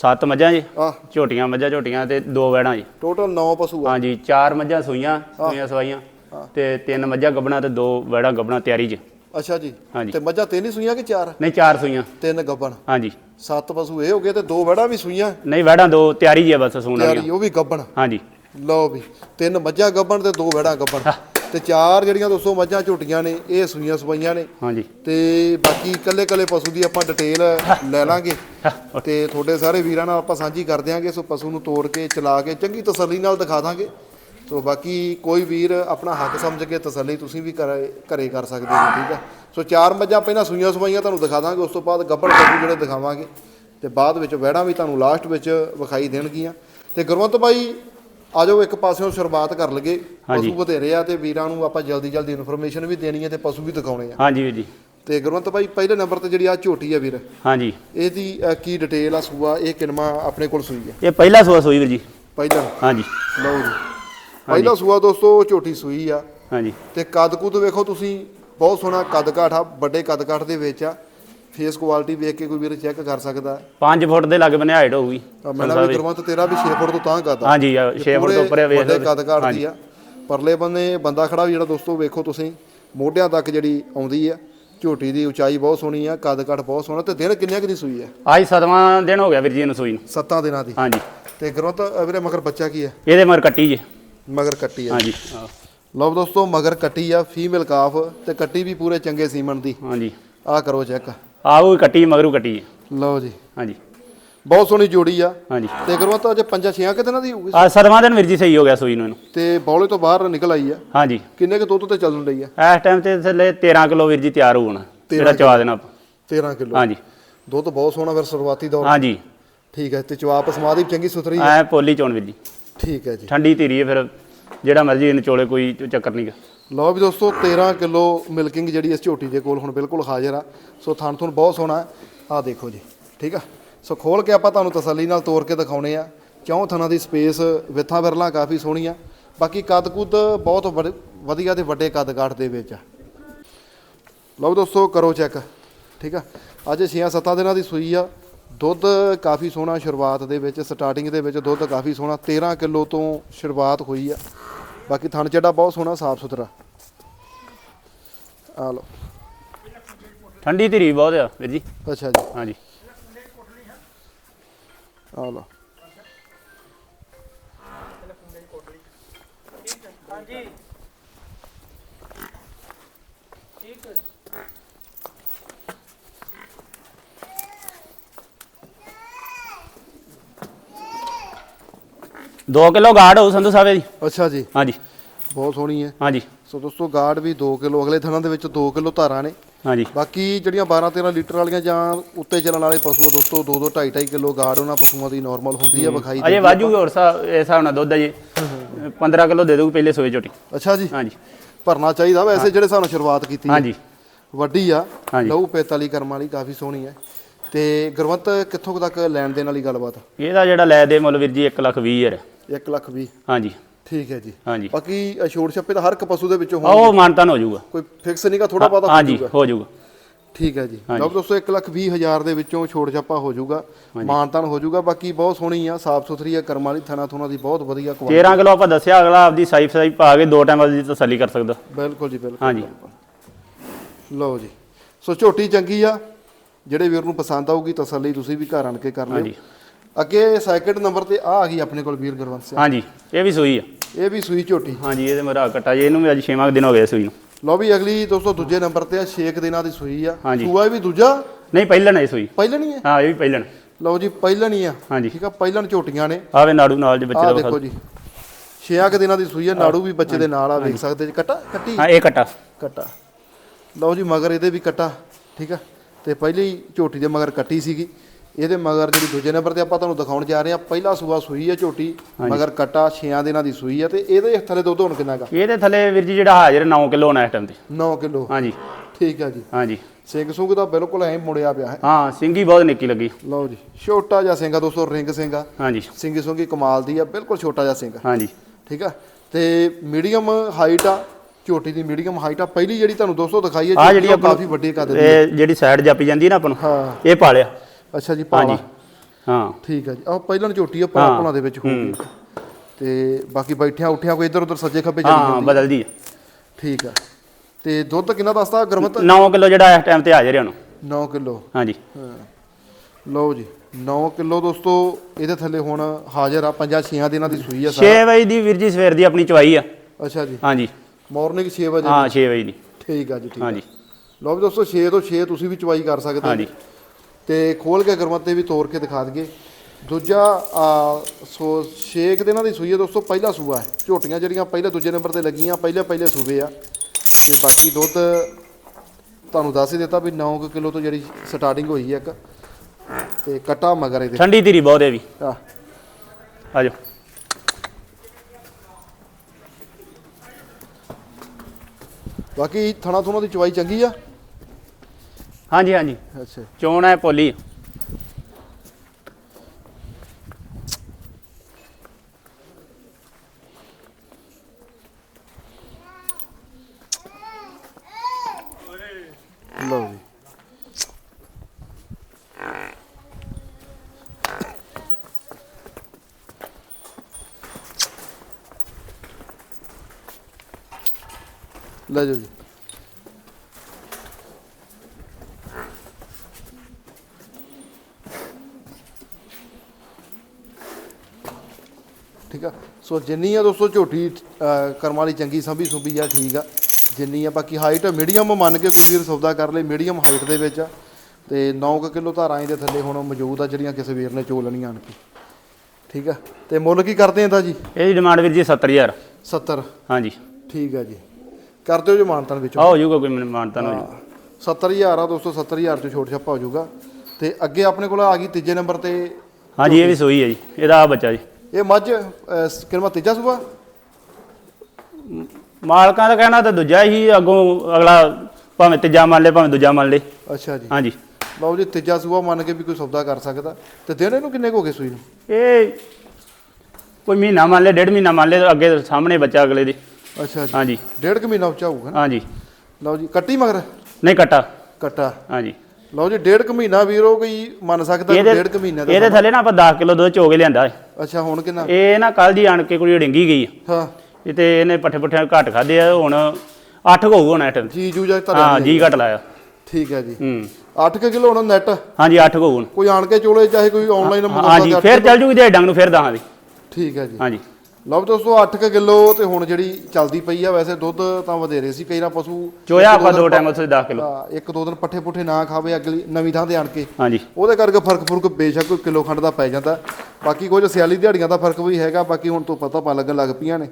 7 ਮੱਝਾਂ ਜੀ। ਆਹ। ਝੋਟੀਆਂ ਮੱਝਾਂ ਝੋਟੀਆਂ ਤੇ ਦੋ ਵੈੜਾਂ ਜੀ। ਟੋਟਲ 9 ਪਸ਼ੂ ਆ। ਹਾਂਜੀ ਚਾਰ ਮੱਝਾਂ ਸੂਈਆਂ ਸੂਈਆਂ ਸਵਾਈਆਂ ਤੇ ਤਿੰਨ ਮੱਝਾਂ ਗੱਬਣਾ ਤੇ ਦੋ ਵੈੜਾਂ ਗੱਬਣਾ ਤਿਆਰੀ 'ਚ। ਅੱਛਾ ਜੀ। ਹਾਂਜੀ। ਤੇ ਮੱਝਾਂ ਤਿੰਨ ਹੀ ਸੂਈਆਂ ਕਿ ਚਾਰ? ਨਹੀਂ ਚਾਰ ਸੂਈਆਂ। ਤਿੰਨ ਗੱਬਣ। ਹਾਂਜੀ। ਸੱਤ ਪਸ਼ੂ ਇਹ ਹੋ ਗਏ ਤੇ ਦੋ ਵਹਿੜਾਂ ਵੀ ਸੂਈਆਂ। ਨਹੀਂ ਵੈੜਾਂ ਦੋ ਤਿਆਰੀ ਆ ਬਸ ਸੂਣ ਵਾਲੀਆਂ। ਤਿਆਰੀ ਉਹ ਵੀ ਗੱਬਣ। ਹਾਂਜੀ। ਲਓ ਵੀ ਤਿੰਨ ਮੱਝਾਂ ਗੱਬਣ ਤੇ ਦੋ ਵਹਿੜਾਂ ਗੱਬਣ। ਤੇ ਚਾਰ ਜਿਹੜੀਆਂ ਦੋਸਤੋ ਮੱਝਾਂ ਝੋਟੀਆਂ ਨੇ ਇਹ ਸੂਈਆਂ ਸਵਾਈਆਂ ਨੇ। ਹਾਂਜੀ। ਤੇ ਬਾਕੀ ਕੱਲੇ ਕੱਲੇ ਪਸ਼ੂ ਦੀ ਆਪਾਂ ਡਿਟੇਲ ਲੈ ਲਾਂਗੇ। ਤੇ ਤੁਹਾਡੇ ਸਾਰੇ ਵੀਰਾਂ ਨਾਲ ਆਪਾਂ ਸਾਂਝੀ ਕਰ ਦਿਆਂਗੇ ਸੋ ਪਸ਼ੂ ਨੂੰ ਤੋੜ ਕੇ ਚਲਾ ਕੇ ਚੰਗੀ ਤਸੱਲੀ ਨਾਲ ਦਿਖਾ ਦਾਂਗੇ। ਸੋ ਬਾਕੀ ਕੋਈ ਵੀਰ ਆਪਣਾ ਹੱਕ ਸਮਝ ਕੇ ਤਸੱਲੀ ਤੁਸੀਂ ਵੀ ਘਰੇ ਕਰ ਸਕਦੇ ਹੋ ਠੀਕ ਹੈ ਸੋ ਚਾਰ ਮੱਝਾਂ ਪਹਿਲਾਂ ਸੂਈਆਂ ਸਵਾਈਆਂ ਤੁਹਾਨੂੰ ਦਿਖਾ ਦਾਂਗੇ ਉਸ ਤੋਂ ਬਾਅਦ ਗੱਭਣ ਪਸ਼ੂ ਜਿਹੜੇ ਦਿਖਾਵਾਂਗੇ। ਤੇ ਬਾਅਦ ਵਿੱਚ ਵਹਿੜਾਂ ਵੀ ਤੁਹਾਨੂੰ ਲਾਸਟ ਵਿੱਚ ਵਿਖਾਈ ਦੇਣਗੀਆਂ। ਤੇ ਗੁਰਵੰਤ ਭਾਈ ਆਜੋ ਇੱਕ ਪਾਸਿਓਂ ਸ਼ੁਰੂਆਤ ਕਰ ਲਗੇ ਪਸ਼ੂ ਬਥੇਰੇ ਆ ਤੇ ਵੀਰਾਂ ਨੂੰ ਆਪਾਂ ਜਲਦੀ ਜਲਦੀ ਇਨਫੋਰਮੇਸ਼ਨ ਵੀ ਦੇਣੀ ਹੈ ਤੇ ਪਸ਼ੂ ਵੀ ਦਿਖਾਉਣੇ ਆ। ਹਾਂਜੀ ਵੀਰ ਜੀ। ਤੇ ਗੁਰਵੰਤ ਭਾਈ ਪਹਿਲੇ ਨੰਬਰ ਤੇ ਜਿਹੜੀ ਆ ਝੋਟੀ ਆ ਵੀਰ ਹਾਂਜੀ। ਇਹਦੀ ਕੀ ਡਿਟੇਲ ਆ ਸੂਆ? ਇਹ ਕਿਨਮਾ ਆਪਣੇ ਕੋਲ ਸੂਈ ਆ? ਇਹ ਪਹਿਲਾ ਸੂਆ ਸੂਈ ਵੀਰ ਜੀ। ਪਹਿਲਾਂ। ਹਾਂਜੀ। ਲਓ ਜੀ। ਪਹਿਲਾ ਸੂਆ ਦੋਸਤੋ ਝੋਟੀ ਸੂਈ ਆ। ਹਾਂਜੀ। ਤੇ ਕੱਦ ਕੁੱਦ ਵੇਖੋ ਤੁਸੀਂ ਬਹੁਤ ਸੋਹਣਾ ਕੱਦ ਕਾਠ ਆ ਵੱਡੇ ਕੱਦ ਕਾਠ ਦੇ ਵਿੱਚ ਆ। ਫੇਸ ਕੁਆਲਿਟੀ ਵੇਖ ਕੇ ਕੋਈ ਵੀਰ ਚੈੱਕ ਕਰ ਸਕਦਾ। 5 ਫੁੱਟ ਦੇ ਲੱਗ ਬਨੇ ਹਾਈਟ ਹੋਊਗੀ। ਤਾਂ ਮੈਂ ਵੀ ਗੁਰਵੰਤ ਤੇਰਾ ਵੀ 6 ਫੁੱਟ ਤੋਂ ਤਾਂ ਆ ਹਾਂਜੀ 6 ਫੁੱਟ ਤੋਂ ਉੱਪਰ ਵੇਖ ਵੱਡੇ ਕੱਦ ਕਾਠ ਦੀ ਆ। ਪਰਲੇ ਬੰਨੇ ਬੰਦਾ ਖੜਾ ਵੀ ਜਿਹੜਾ ਦੋਸਤੋ ਵੇਖੋ ਤੁਸੀਂ ਮੋਢਿਆਂ ਤੱਕ ਜਿਹੜੀ ਆਉਂਦੀ ਆ ਝੋਟੀ ਦੀ ਉਚਾਈ ਬਹੁਤ ਸੋਹਣੀ ਆ ਕੱਦ ਕਾਠ ਬਹੁਤ ਸੋਹਣਾ। ਤੇ ਦਿਨ ਕਿੰਨਿਆਂ ਕੁ ਦੀ ਸੂਈ ਆ? ਅੱਜ ਸਤਵਾਂ ਦਿਨ ਹੋ ਗਿਆ ਵੀਰ ਜੀ ਇਹਨੂੰ ਸੂਈ ਨੂੰ। ਸੱਤਾਂ ਦਿਨਾਂ ਦੀ। ਹਾਂਜੀ। ਤੇ ਗੁਰਵੰਤ ਅ, ਵੀਰੇ ਮਗਰ ਬੱਚਾ ਕੀ ਹੈ ਇਹਦੇ ਮਰ ਕੱਟੀ ਜੇ। ਮਗਰ ਕੱਟੀ ਆ। ਹਾਂਜੀ। ਲਓ ਦੋਸਤੋ ਮਗਰ ਕੱਟੀ ਆ ਫੀਮੇਲ ਕਾਫ ਤੇ ਕੱਟੀ ਵੀ ਪੂਰੇ ਚੰਗੇ ਸੀਮਨ ਦੀ। ਹਾਂਜੀ। ਆਹ ਕਰੋ ਚੈੱਕ। ਆਹੋ ਕੱਟੀ ਮਗਰੂ ਕੱਟੀ ਹੈ ਲਓ ਜੀ। ਹਾਂਜੀ। ਬਹੁਤ ਸੋਹਣੀ ਜੋੜੀ ਆ। ਹਾਂਜੀ। ਤੇ ਗੁਰਵੰਤ ਅੱਜ ਪੰਜਾਂ ਛੇਆਂ ਕਿ ਦਿਨਾਂ ਦੀ ਹੋਊਗੀ ਆ ਸਤਵਾਂ ਦਿਨ ਵੀਰ ਜੀ ਸਹੀ ਹੋ ਗਿਆ ਸੂਈ ਨੂੰ ਇਹਨੂੰ। ਤੇ ਬੌਲੇ ਤੋਂ ਬਾਹਰ ਨਿਕਲ ਆਈ ਆ। ਹਾਂਜੀ। ਕਿੰਨੇ ਕੁ ਦੁੱਧ ਤੇ ਚੱਲਣ ਰਹੀ ਆ? ਇਸ ਟਾਈਮ ਤੇ ਥੱਲੇ 13 ਕਿਲੋ ਵੀਰ ਜੀ ਤਿਆਰ ਹੋਣਾ ਜਿਹੜਾ ਚਵਾ ਦੇਣਾ ਆਪਾਂ। 13 ਕਿਲੋ। ਹਾਂਜੀ। ਦੁੱਧ ਬਹੁਤ ਸੋਹਣਾ ਫਿਰ ਸ਼ੁਰੂਆਤੀ ਦੌਰ। ਹਾਂਜੀ। ਠੀਕ ਹੈ ਤੇ ਚਵਾਪ ਸਮਾਦੀ ਚੰਗੀ ਸੁਥਰੀ ਆ। ਐ ਪੋਲੀ ਚੋਣ ਵੀਰ ਜੀ। ਠੀਕ ਹੈ ਜੀ। ਠੰਡੀ ਧੀਰੀ ਹੈ ਫਿਰ ਜਿਹੜਾ ਮਰਜ਼ੀ ਇਹਨੂੰ ਚੋਲੇ ਕੋਈ ਚੱਕਰ ਨਹੀਂਗਾ ਲਓ ਵੀ ਦੋਸਤੋ 13 ਕਿਲੋ ਮਿਲਕਿੰਗ ਜਿਹੜੀ ਇਸ ਝੋਟੀ ਦੇ ਕੋਲ ਹੁਣ ਬਿਲਕੁਲ ਹਾਜ਼ਰ ਆ। ਸੋ ਥਣ ਥੁਣ ਬਹੁਤ ਸੋਹਣਾ ਆ ਦੇਖੋ ਜੀ ਠੀਕ ਆ? ਸੋ ਖੋਲ ਕੇ ਆਪਾਂ ਤੁਹਾਨੂੰ ਤਸੱਲੀ ਨਾਲ ਤੋੜ ਕੇ ਦਿਖਾਉਣੇ ਆ। ਚੌਂ ਥਣਾਂ ਦੀ ਸਪੇਸ ਵਿਥਾਂ ਵਿਰਲਾਂ ਕਾਫੀ ਸੋਹਣੀਆਂ ਬਾਕੀ ਕੱਦ ਕੁੱਦ ਬਹੁਤ ਵਧੀਆ ਤੇ ਵੱਡੇ ਕੱਦ ਕਾਠ ਦੇ ਵਿੱਚ ਆ। ਲਓ ਦੋਸਤੋ ਕਰੋ ਚੈੱਕ ਠੀਕ ਆ? ਅੱਜ 6-7 ਦਿਨਾਂ ਦੀ ਸੂਈ ਆ। ਦੁੱਧ ਕਾਫੀ ਸੋਹਣਾ ਸ਼ੁਰੂਆਤ ਦੇ ਵਿੱਚ ਸਟਾਰਟਿੰਗ ਦੇ ਵਿੱਚ ਦੁੱਧ ਕਾਫੀ ਸੋਹਣਾ 13 ਕਿਲੋ ਤੋਂ ਸ਼ੁਰੂਆਤ ਹੋਈ ਆ। ਬਾਕੀ ਥਣ ਚੱਡਾ ਬਹੁਤ ਸੋਹਣਾ ਸਾਫ਼ ਸੁਥਰਾ। ਆ ਲਓ। ਠੰਡੀ ਧੀਰੀ ਬਹੁਤ ਆ ਵੀਰ ਜੀ। ਅੱਛਾ ਜੀ। ਹਾਂਜੀ। ਆ ਲਓ। ਦੋ ਕਿਲੋ ਗਾੜ ਹੋਊ ਸੰਧੂ ਸਾਹਿਬ ਜੀ ਅੱਛਾ ਜੀ। ਹਾਂਜੀ। ਬਹੁਤ ਸੋਹਣੀ ਹੈ। ਹਾਂਜੀ। ਸੋ ਦੋਸਤੋ ਗਾਰਡ ਵੀ 2 ਕਿਲੋ ਅਗਲੇ ਥਣਾਂ ਦੇ ਵਿੱਚ 2 ਕਿਲੋ ਧਾਰਾਂ ਨੇ। ਹਾਂਜੀ। ਬਾਕੀ ਜਿਹੜੀਆਂ 12 13 ਲੀਟਰ ਵਾਲੀਆਂ ਜਾਂ ਉੱਤੇ ਚੱਲਣ ਵਾਲੇ ਪਸ਼ੂ ਆ ਦੋਸਤੋ 2 2 2.5 2.5 ਕਿਲੋ ਗਾਰਡ ਉਹਨਾਂ ਪਸ਼ੂਆਂ ਦੀ ਨਾਰਮਲ ਹੁੰਦੀ ਆ ਵਿਖਾਈ ਅਜੇ ਵਾਜੂ ਹੋਰ ਹਿਸਾਬ- ਇਸ ਹਿਸਾਬ ਨਾਲ ਦੁੱਧ ਹੈ ਜੀ 15 ਕਿਲੋ ਦੇ ਦੂਗੀ ਪਹਿਲੇ ਸੋਏ ਝੋਟੀ ਅੱਛਾ ਜੀ। ਹਾਂਜੀ। ਭਰਨਾ ਚਾਹੀਦਾ ਵੈਸੇ ਜਿਹੜੇ ਸਾਨੂੰ ਸ਼ੁਰੂਆਤ ਕੀਤੀ ਹੈ। ਹਾਂਜੀ। ਵੱਡੀ ਆ। ਲਹੂ ਪੇਤਾਲੀ ਕਰਮ ਵਾਲੀ ਕਾਫੀ ਸੋਹਣੀ ਹੈ। ਤੇ ਗੁਰਵੰਤ ਕਿੱਥੋਂ ਤੱਕ ਲੈਣ ਦੇਣ ਵਾਲੀ ਗੱਲਬਾਤ? ਇਹਦਾ ਜਿਹੜਾ ਲੈ ਦੇ ਮੁੱਲ ਵੀਰ ਜੀ 1 ਲੱਖ 20 ਹਜ਼ਾਰ। 1 ਲੱਖ ਵੀ ਹਾਂਜੀ। ਠੀਕ ਹੈ ਜੀ। ਹਾਂਜੀ। ਬਾਕੀ ਛੋਟ ਛੱਪੇ ਤਾਂ ਹਰ ਇੱਕ ਪਸ਼ੂ ਦੇ ਵਿੱਚੋਂ ਆਹ ਹੋਣ ਉਹ ਮਾਨਤਾਨ ਹੋ ਜਾਊਗਾ। ਕੋਈ ਫਿਕਸ ਨਹੀਂਗਾ ਥੋੜਾ ਬਹੁਤਾ ਹੋ ਹਾਂਜੀ ਹੋ ਜਾਊਗਾ। ਠੀਕ ਹੈ ਜੀ। ਲਓ ਦੋਸਤੋ 1 ਲੱਖ 20 ਹਜ਼ਾਰ ਦੇ ਵਿੱਚੋਂ ਛੋਟ ਛੱਪਾ ਹੋ ਜਾਊਗਾ। ਮਾਨਤਾਨ ਹੋ ਜਾਊਗਾ। ਬਾਕੀ ਬਹੁਤ ਸੋਹਣੀ ਆ ਸਾਫ਼ ਸੁਥਰੀ ਆ ਕਰਮ ਵਾਲੀ ਥਣਾ ਥੁਣਾ ਦੀ ਬਹੁਤ ਵਧੀਆ ਕੁਆਲਿਟੀ 13 ਕਿਲੋ ਆਪਾਂ ਦੱਸਿਆ ਅਗਲਾ ਆਪਦੀ ਸਾਈਫ ਸਾਈ ਪਾ ਕੇ ਦੋ ਟਾਈਮ ਦੀ ਤਸੱਲੀ ਕਰ ਸਕਦਾ। ਬਿਲਕੁਲ ਜੀ ਬਿਲਕੁਲ ਹਾਂਜੀ। ਲਓ ਜੀ। ਸੋ ਝੋਟੀ ਚੰਗੀ ਆ। ਜਿਹੜੇ ਵੀਰ ਨੂੰ ਪਸੰਦ ਆਊਗੀ ਤਸੱਲੀ ਤੁਸੀਂ ਵੀ ਘਰ ਆਣ ਕੇ ਕਰ ਲਿਓ। ਅੱਗੇ ਸੈਕਿੰਡ ਨੰਬਰ ਤੇ ਆ ਆ ਗਈ ਆਪਣੇ ਕੋਲ ਵੀਰ ਗੁਰਵੰਤ ਸਿੰਘ। ਹਾਂਜੀ ਇਹ ਵੀ ਸੂਈ ਆ। ਇਹ ਵੀ ਸੂਈ ਝੋਟੀ। ਹਾਂਜੀ ਇਹਦੇ ਮੇਰਾ ਕੱਟਾ ਜੀ ਇਹਨੂੰ ਵੀ ਅੱਜ 6ਵਾਂ ਦਿਨ ਹੋ ਗਿਆ ਸੂਈ ਨੂੰ। ਲਓ ਵੀ ਅਗਲੀ ਦੋਸਤੋ ਦੂਜੇ ਨੰਬਰ ਤੇ ਆ 6 ਦਿਨਾਂ ਦੀ ਸੂਈ ਆ। ਸੂਆ ਵੀ ਦੂਜਾ? ਨਹੀਂ ਪਹਿਲਣ ਹੈ ਸੂਈ। ਪਹਿਲਣ ਹੀ ਆ? ਹਾਂ ਇਹ ਵੀ ਪਹਿਲਣ। ਲਓ ਜੀ ਪਹਿਲਣ ਹੀ ਆ। ਹਾਂਜੀ। ਠੀਕ ਆ ਪਹਿਲਣ ਝੋਟੀਆਂ ਨੇ। ਆਵੇ ਨਾੜੂ ਨਾਲ ਦੇ ਬੱਚੇ ਦਾ ਦੇਖੋ ਜੀ। 6 ਦਿਨਾਂ ਦੀ ਸੂਈ ਆ ਨਾੜੂ ਵੀ ਬੱਚੇ ਦੇ ਨਾਲ ਆ ਵੇਖ ਸਕਦੇ ਜੀ। ਕੱਟਾ? ਕੱਟੀ? ਹਾਂ ਇਹ ਕੱਟਾ। ਕੱਟਾ। ਲਓ ਜੀ ਮਗਰ ਇਹਦੇ ਵੀ ਕੱਟਾ। ਠੀਕ ਆ। ਤੇ ਪਹਿਲੀ ਝੋਟੀ ਦੇ ਮਗਰ ਕੱਟੀ ਸੀਗੀ। ਇਹਦੇ ਮਗਰ ਜਿਹੜੀ ਦੂਜੇ ਨੰਬਰ ਤੇ ਆਪਾਂ ਤੁਹਾਨੂੰ ਦਿਖਾਉਣ ਜਾ ਰਹੇ ਆ ਪਹਿਲਾ ਸੂਆ ਸੂਈ ਆ ਝੋਟੀ ਮਗਰ ਕੱਟਾ 6 ਦਿਨਾਂ ਦੀ ਸੂਈ ਆ ਤੇ ਇਹਦੇ ਥੱਲੇ ਦੁੱਧ ਹੁਣ ਕਿੰਨਾ ਗਾ ਇਹਦੇ ਥੱਲੇ ਵੀਰ ਜੀ ਜਿਹੜਾ ਹਾਜ਼ਰ 9 ਕਿਲੋ ਹੋਣਾ ਇਸ ਟਾਈਮ ਤੇ। 9 ਕਿਲੋ। ਹਾਂਜੀ। ਠੀਕ ਆ ਜੀ। ਹਾਂਜੀ। ਸਿੰਘ ਸੁੰਗ ਤਾਂ ਬਿਲਕੁਲ ਐਂ ਮੁੜਿਆ ਪਿਆ ਹੈ। ਹਾਂ ਸਿੰਗੀ ਬਹੁਤ ਨਿੱਕੀ ਲੱਗੀ। ਲਓ ਜੀ ਛੋਟਾ ਜਿਹਾ ਸਿੰਘ ਦੋਸਤੋ ਰਿੰਗ ਸਿੰਘ ਹਾਂਜੀ। ਸਿੰਗੀ ਸੁੰਗੀ ਕਮਾਲ ਦੀ ਆ ਬਿਲਕੁਲ ਛੋਟਾ ਜਿਹਾ ਸਿੰਘ ਹਾਂਜੀ। ਠੀਕ ਆ? ਤੇ ਮੀਡੀਅਮ ਹਾਈਟ ਆ ਝੋਟੀ ਦੀ ਮੀਡੀਅਮ ਹਾਈਟ ਆ ਪਹਿਲੀ ਜਿਹੜੀ ਤੁਹਾਨੂੰ ਦੋਸਤੋ ਦਿਖਾਈ ਹੈ ਜਿਹੜੀ ਕਾਫੀ ਵੱਡੀ ਕੱਦ ਦੀ ਇਹ ਜਿਹੜੀ ਸਾਈਡ ਜਾਪੀ ਜਾਂਦੀ ਹੈ ਨਾ ਆਪਾਂ ਨੂੰ ਹਾਂ। ਇਹ ਪਾਲਿਆ। ਅੱਛਾ ਜੀ ਹਾਂਜੀ। ਹਾਂ। ਠੀਕ ਆ ਜੀ। ਆਹ ਪਹਿਲਾਂ ਝੋਟੀ ਆ ਪਾਪਲਾਂ ਦੇ ਵਿੱਚ ਹੋਊਗੀ। ਤੇ ਬਾਕੀ ਬੈਠਿਆਂ ਉੱਠਿਆਂ ਕੋਈ ਇੱਧਰ ਉੱਧਰ ਸੱਜੇ ਖੱਬੇ ਚਲੀ ਹਾਂ ਜਾਂਦੀ ਬਦਲਦੀ ਹੈ ਠੀਕ ਆ। ਤੇ ਦੁੱਧ ਕਿੰਨਾ ਦੱਸਦਾ ਗਰਮਤ? 9 ਕਿਲੋ ਜਿਹੜਾ ਇਸ ਟਾਈਮ ਤੇ ਹਾਜ਼ਰ ਹੈ ਹੁਣ 9 ਕਿਲੋ। ਹਾਂਜੀ। ਹਾਂ। ਲਓ ਜੀ 9 ਕਿਲੋ ਦੋਸਤੋ ਇਹਦੇ ਥੱਲੇ ਹੁਣ ਹਾਜ਼ਰ ਆ ਪੰਜਾਂ ਛੇਆਂ ਦਿਨਾਂ ਦੀ ਸੂਈ ਆ 6 ਵਜੇ ਦੀ ਵੀਰ ਜੀ ਸਵੇਰ ਦੀ ਆਪਣੀ ਚਵਾਈ ਆ। ਅੱਛਾ ਜੀ। ਹਾਂਜੀ। ਮਾਰਨਿੰਗ 6 ਵਜੇ ਹਾਂ 6 ਵਜੇ ਦੀ। ਠੀਕ ਆ ਜੀ ਠੀਕ ਆ। ਹਾਂਜੀ। ਲਓ ਵੀ ਦੋਸਤੋ 6 ਤੋਂ 6 ਤੁਸੀਂ ਵੀ ਚਵਾਈ ਕਰ ਸਕਦੇ ਹੋ। ਹਾਂਜੀ। ਤੇ ਖੋਲ ਕੇ ਗਰਮਤ ਤੇ ਵੀ ਤੋੜ ਕੇ ਦਿਖਾ ਦਈਏ। ਦੂਜਾ ਸੋ 6 ਦਿਨਾਂ ਦੀ ਸੂਈ ਹੈ ਦੋਸਤੋ ਪਹਿਲਾ ਸੂਆ ਹੈ। ਝੋਟੀਆਂ ਜਿਹੜੀਆਂ ਪਹਿਲੇ ਦੂਜੇ ਨੰਬਰ ਤੇ ਲੱਗੀਆਂ ਪਹਿਲੇ ਪਹਿਲੇ ਸੂਬੇ ਆ। ਤੇ ਬਾਕੀ ਦੁੱਧ ਤੁਹਾਨੂੰ ਦੱਸ ਹੀ ਦਿੱਤਾ ਵੀ 9 ਕਿਲੋ ਤੋਂ ਜਿਹੜੀ ਸਟਾਰਟਿੰਗ ਹੋਈ ਹੈ ਇੱਕ। ਤੇ ਕਟਾ ਮਗਰ ਇਹਦੇ। ਠੰਡੀ ਧੀਰੀ ਬਹੁਤ ਹੈ ਵੀ। ਆ ਆ ਜਾਓ ਬਾਕੀ ਥਣਾ ਥੁਣਾ ਦੀ ਚਵਾਈ ਚੰਗੀ ਆ। ਹਾਂਜੀ ਹਾਂਜੀ। ਅੱਛਾ। ਚੋਣ ਹੈ ਪੋਲੀ ਲਓ ਜੀ। ਲੈ ਜਾਓ ਜੀ ਠੀਕ ਆ ਸੋ ਜਿੰਨੀ ਆ ਦੋਸਤੋ ਝੋਟੀ ਕਰਮ ਵਾਲੀ ਚੰਗੀ ਸੰਭੀ ਸੁਭੀ ਆ ਠੀਕ ਆ। ਜਿੰਨੀ ਆ ਬਾਕੀ ਹਾਈਟ ਮੀਡੀਅਮ ਮੰਨ ਕੇ ਕੋਈ ਵੀਰ ਸੌਦਾ ਕਰ ਲੇ ਮੀਡੀਅਮ ਹਾਈਟ ਦੇ ਵਿੱਚ ਆ। ਤੇ 9 ਕਿਲੋ ਧਾਰਾਂ ਦੇ ਥੱਲੇ ਹੁਣ ਮੌਜੂਦ ਆ ਜਿਹੜੀਆਂ ਕਿਸੇ ਵੀਰ ਨੇ ਚੋ ਲੈਣੀਆਂ ਆਣ ਕੇ ਠੀਕ ਆ? ਤੇ ਮੁੱਲ ਕੀ ਕਰਦੇ ਇਹਦਾ ਜੀ ਇਹਦੀ ਡਿਮਾਂਡ ਵੀਰ ਜੀ 70000 70 ਹਾਂਜੀ। ਠੀਕ ਆ ਜੀ। ਕਰ ਦਿਓ ਜੀ ਮਾਨਤਨ ਵਿੱਚੋਂ? ਆ ਹੋ ਜਾਊਗਾ ਕੋਈ ਮੈਨੂੰ ਮਾਨਤਾ ਨਾ 70000 ਆ ਦੋਸਤੋ 70000 ਚ ਛੋਟ ਛੱਪਾ ਹੋ ਜਾਊਗਾ। ਤੇ ਅੱਗੇ ਆਪਣੇ ਕੋਲ ਆ ਗਈ ਤੀਜੇ ਨੰਬਰ ਤੇ ਹਾਂਜੀ ਇਹ ਵੀ ਸੋਈ ਹੈ ਜੀ। ਇਹਦਾ ਆ ਬੱਚਾ ਜੀ। ਇਹ ਮੱਝ ਕਿਰਮਾ ਤੀਜਾ ਸੂਆ? ਮਾਲਕਾਂ ਦਾ ਕਹਿਣਾ ਤਾਂ ਦੂਜਾ ਹੀ ਅੱਗੋਂ ਅਗਲਾ ਭਾਵੇਂ ਤੀਜਾ ਮੰਨ ਲੇ ਭਾਵੇਂ ਦੂਜਾ ਮੰਨ ਲੇ। ਅੱਛਾ ਜੀ। ਹਾਂਜੀ। ਲਓ ਜੀ ਤੀਜਾ ਸੂਆ ਮੰਨ ਕੇ ਵੀ ਕੋਈ ਸੌਦਾ ਕਰ ਸਕਦਾ। ਤੇ ਦਿਨ ਇਹਨੂੰ ਕਿੰਨੇ ਕੁ ਹੋ ਗਏ ਸੂਈ ਨੂੰ? ਇਹ ਕੋਈ ਮਹੀਨਾ ਮੰਨ ਲੇ ਡੇਢ ਮਹੀਨਾ ਮੰਨ ਲੇ ਅੱਗੇ ਸਾਹਮਣੇ ਬੱਚਾ ਅਗਲੇ ਦੇ। ਅੱਛਾ ਜੀ। ਹਾਂਜੀ। ਡੇਢ ਕੁ ਮਹੀਨਾ ਉੱਚਾ ਹੋਊਗਾ ਨਾ? ਹਾਂਜੀ। ਲਓ ਜੀ ਕੱਟੀ ਮਗਰ? ਨਹੀਂ ਕੱਟਾ। ਕੱਟਾ। ਹਾਂਜੀ। ਲਓ ਜੀ ਡੇਢ ਕੁ ਮਹੀਨਾ ਵੀਰੋ ਕੋਈ ਮੰਨ ਸਕਦਾ ਵੀ ਡੇਢ ਕੁ ਮਹੀਨੇ ਦਾ ਇਹਦੇ ਥੱਲੇ ਨਾ ਆਪਾਂ 10 ਕਿਲੋ ਦੁੱਧ ਚੋ ਕੇ ਲਿਆਂਦਾ ਹੈ। ਅੱਛਾ ਹੁਣ ਕਿੰਨਾ? ਇਹ ਨਾ ਕੱਲ ਦੀ ਆਣ ਕੇ ਕੁੜੀ ਡਿੰਗੀ ਗਈ ਆ। ਹਾਂ। ਇਹ ਤੇ ਇਹਨੇ ਪੱਠੇ ਪੁੱਠੇ ਘੱਟ ਖਾਦੇ ਆ ਹੁਣ 8 ਹੋਊ ਹੁਣ ਟਾਈਮ ਜੀ ਜੂ ਜਾ ਹਾਂ ਜੀ ਘੱਟ ਲਾਇਆ। ਠੀਕ ਹੈ ਜੀ। ਹੂੰ। 8 ਕਿਲੋ ਹੁਣ ਨੈਟ ਹਾਂਜੀ 8 ਹੋਊ ਹੁਣ। ਕੋਈ ਆਣ ਕੇ ਚੋਲੇ ਚਾਹੇ ਕੋਈ ਆਨਲਾਈਨ ਹਾਂਜੀ ਫਿਰ ਚੱਲ ਜੂਗੀ ਤੇ ਡੰਗ ਨੂੰ ਫਿਰ ਦਹਾਂ ਦੀ ਠੀਕ ਹੈ ਜੀ। ਹਾਂਜੀ। ਲਓ ਦੋਸਤੋ 8 ਕਿਲੋ ਤੇ ਹੁਣ ਜਿਹੜੀ ਚੱਲਦੀ ਪਈ ਆ ਵੈਸੇ ਦੁੱਧ ਤਾਂ ਵਧੇਰੇ ਸੀ ਕਈ ਨਾ ਪਸ਼ੂ ਚੋਇਆ ਆਪਾਂ ਦੋ ਟਾਈਮ ਉੱਥੇ 10 ਕਿਲੋ। ਹਾਂ, ਇੱਕ ਦੋ ਦਿਨ ਪੱਠੇ ਪੁੱਠੇ ਨਾ ਖਾਵੇ ਅਗਲੀ ਨਵੀਂ ਥਾਂ ਤੇ ਆਣ ਕੇ। ਹਾਂਜੀ। ਉਹਦੇ ਕਰਕੇ ਫ਼ਰਕ ਫ਼ਰਕ ਬੇਸ਼ੱਕ ਕੋਈ ਕਿਲੋ ਖੰਡ ਦਾ ਪੈ ਜਾਂਦਾ। ਬਾਕੀ ਕੁਝ ਸਿਆਲੀ ਦਿਹਾੜੀਆਂ ਦਾ ਫ਼ਰਕ ਵੀ ਹੈਗਾ ਬਾਕੀ ਹੁਣ ਤੋਂ ਪਤਾ ਪਾ ਲੱਗਣ ਲੱਗ ਪਈਆਂ ਨੇ।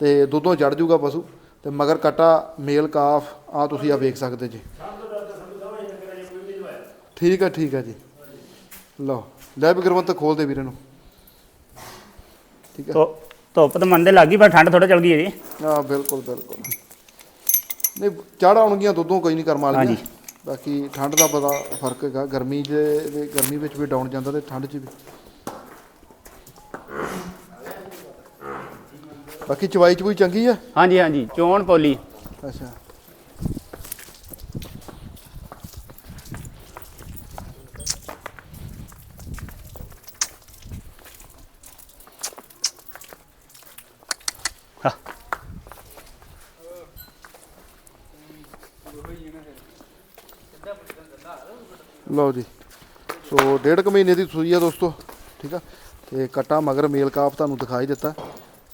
ਤੇ ਦੁੱਧੋਂ ਚੜ ਜੂਗਾ ਪਸ਼ੂ। ਤੇ ਮਗਰ ਕਟਾ ਮੇਲ ਕਾਫ ਆ ਤੁਸੀਂ ਆ ਵੇਖ ਸਕਦੇ ਜੀ। ਠੀਕ ਹੈ ਠੀਕ ਹੈ ਜੀ। ਲਓ ਲੈ ਵੀ ਗੁਰਵੰਤ ਖੋਲ ਦੇ ਵੀਰੇ ਨੂੰ। ਠੀਕ ਹੈ ਧੁੱਪ ਤਾਂ ਮੰਦੇ ਲੱਗੀ ਪਰ ਠੰਡ ਥੋੜਾ ਚੱਲ ਗਈ ਜੀ ਹਾਂ ਬਿਲਕੁਲ ਬਿਲਕੁਲ। ਨਹੀਂ ਚੜ ਆਉਣਗੀਆਂ ਦੁੱਧੋਂ ਕੋਈ ਨਹੀਂ ਕਰਮ ਵਾਲੀਆਂ। ਹਾਂਜੀ। ਬਾਕੀ ਠੰਡ ਦਾ ਬੜਾ ਫ਼ਰਕ ਹੈਗਾ। ਗਰਮੀ ਦੇ ਦੇ- ਗਰਮੀ ਵਿੱਚ ਵੀ ਡਾਊਨ ਜਾਂਦਾ ਤੇ ਠੰਡ 'ਚ ਵੀ। ਬਾਕੀ ਚਵਾਈ ਚਵੂਈ ਚੰਗੀ ਆ? ਹਾਂਜੀ ਹਾਂਜੀ। ਚੋਣ ਪੋਲੀ। ਅੱਛਾ ਹਾਂ। ਲਓ ਜੀ ਸੋ ਡੇਢ ਕੁ ਮਹੀਨੇ ਦੀ ਸੂਈ ਆ ਦੋਸਤੋ, ਠੀਕ ਆ? ਤੇ ਕਟਾ ਮਗਰ ਮੇਲ ਕਾਪ ਤੁਹਾਨੂੰ ਦਿਖਾਈ ਦਿੱਤਾ।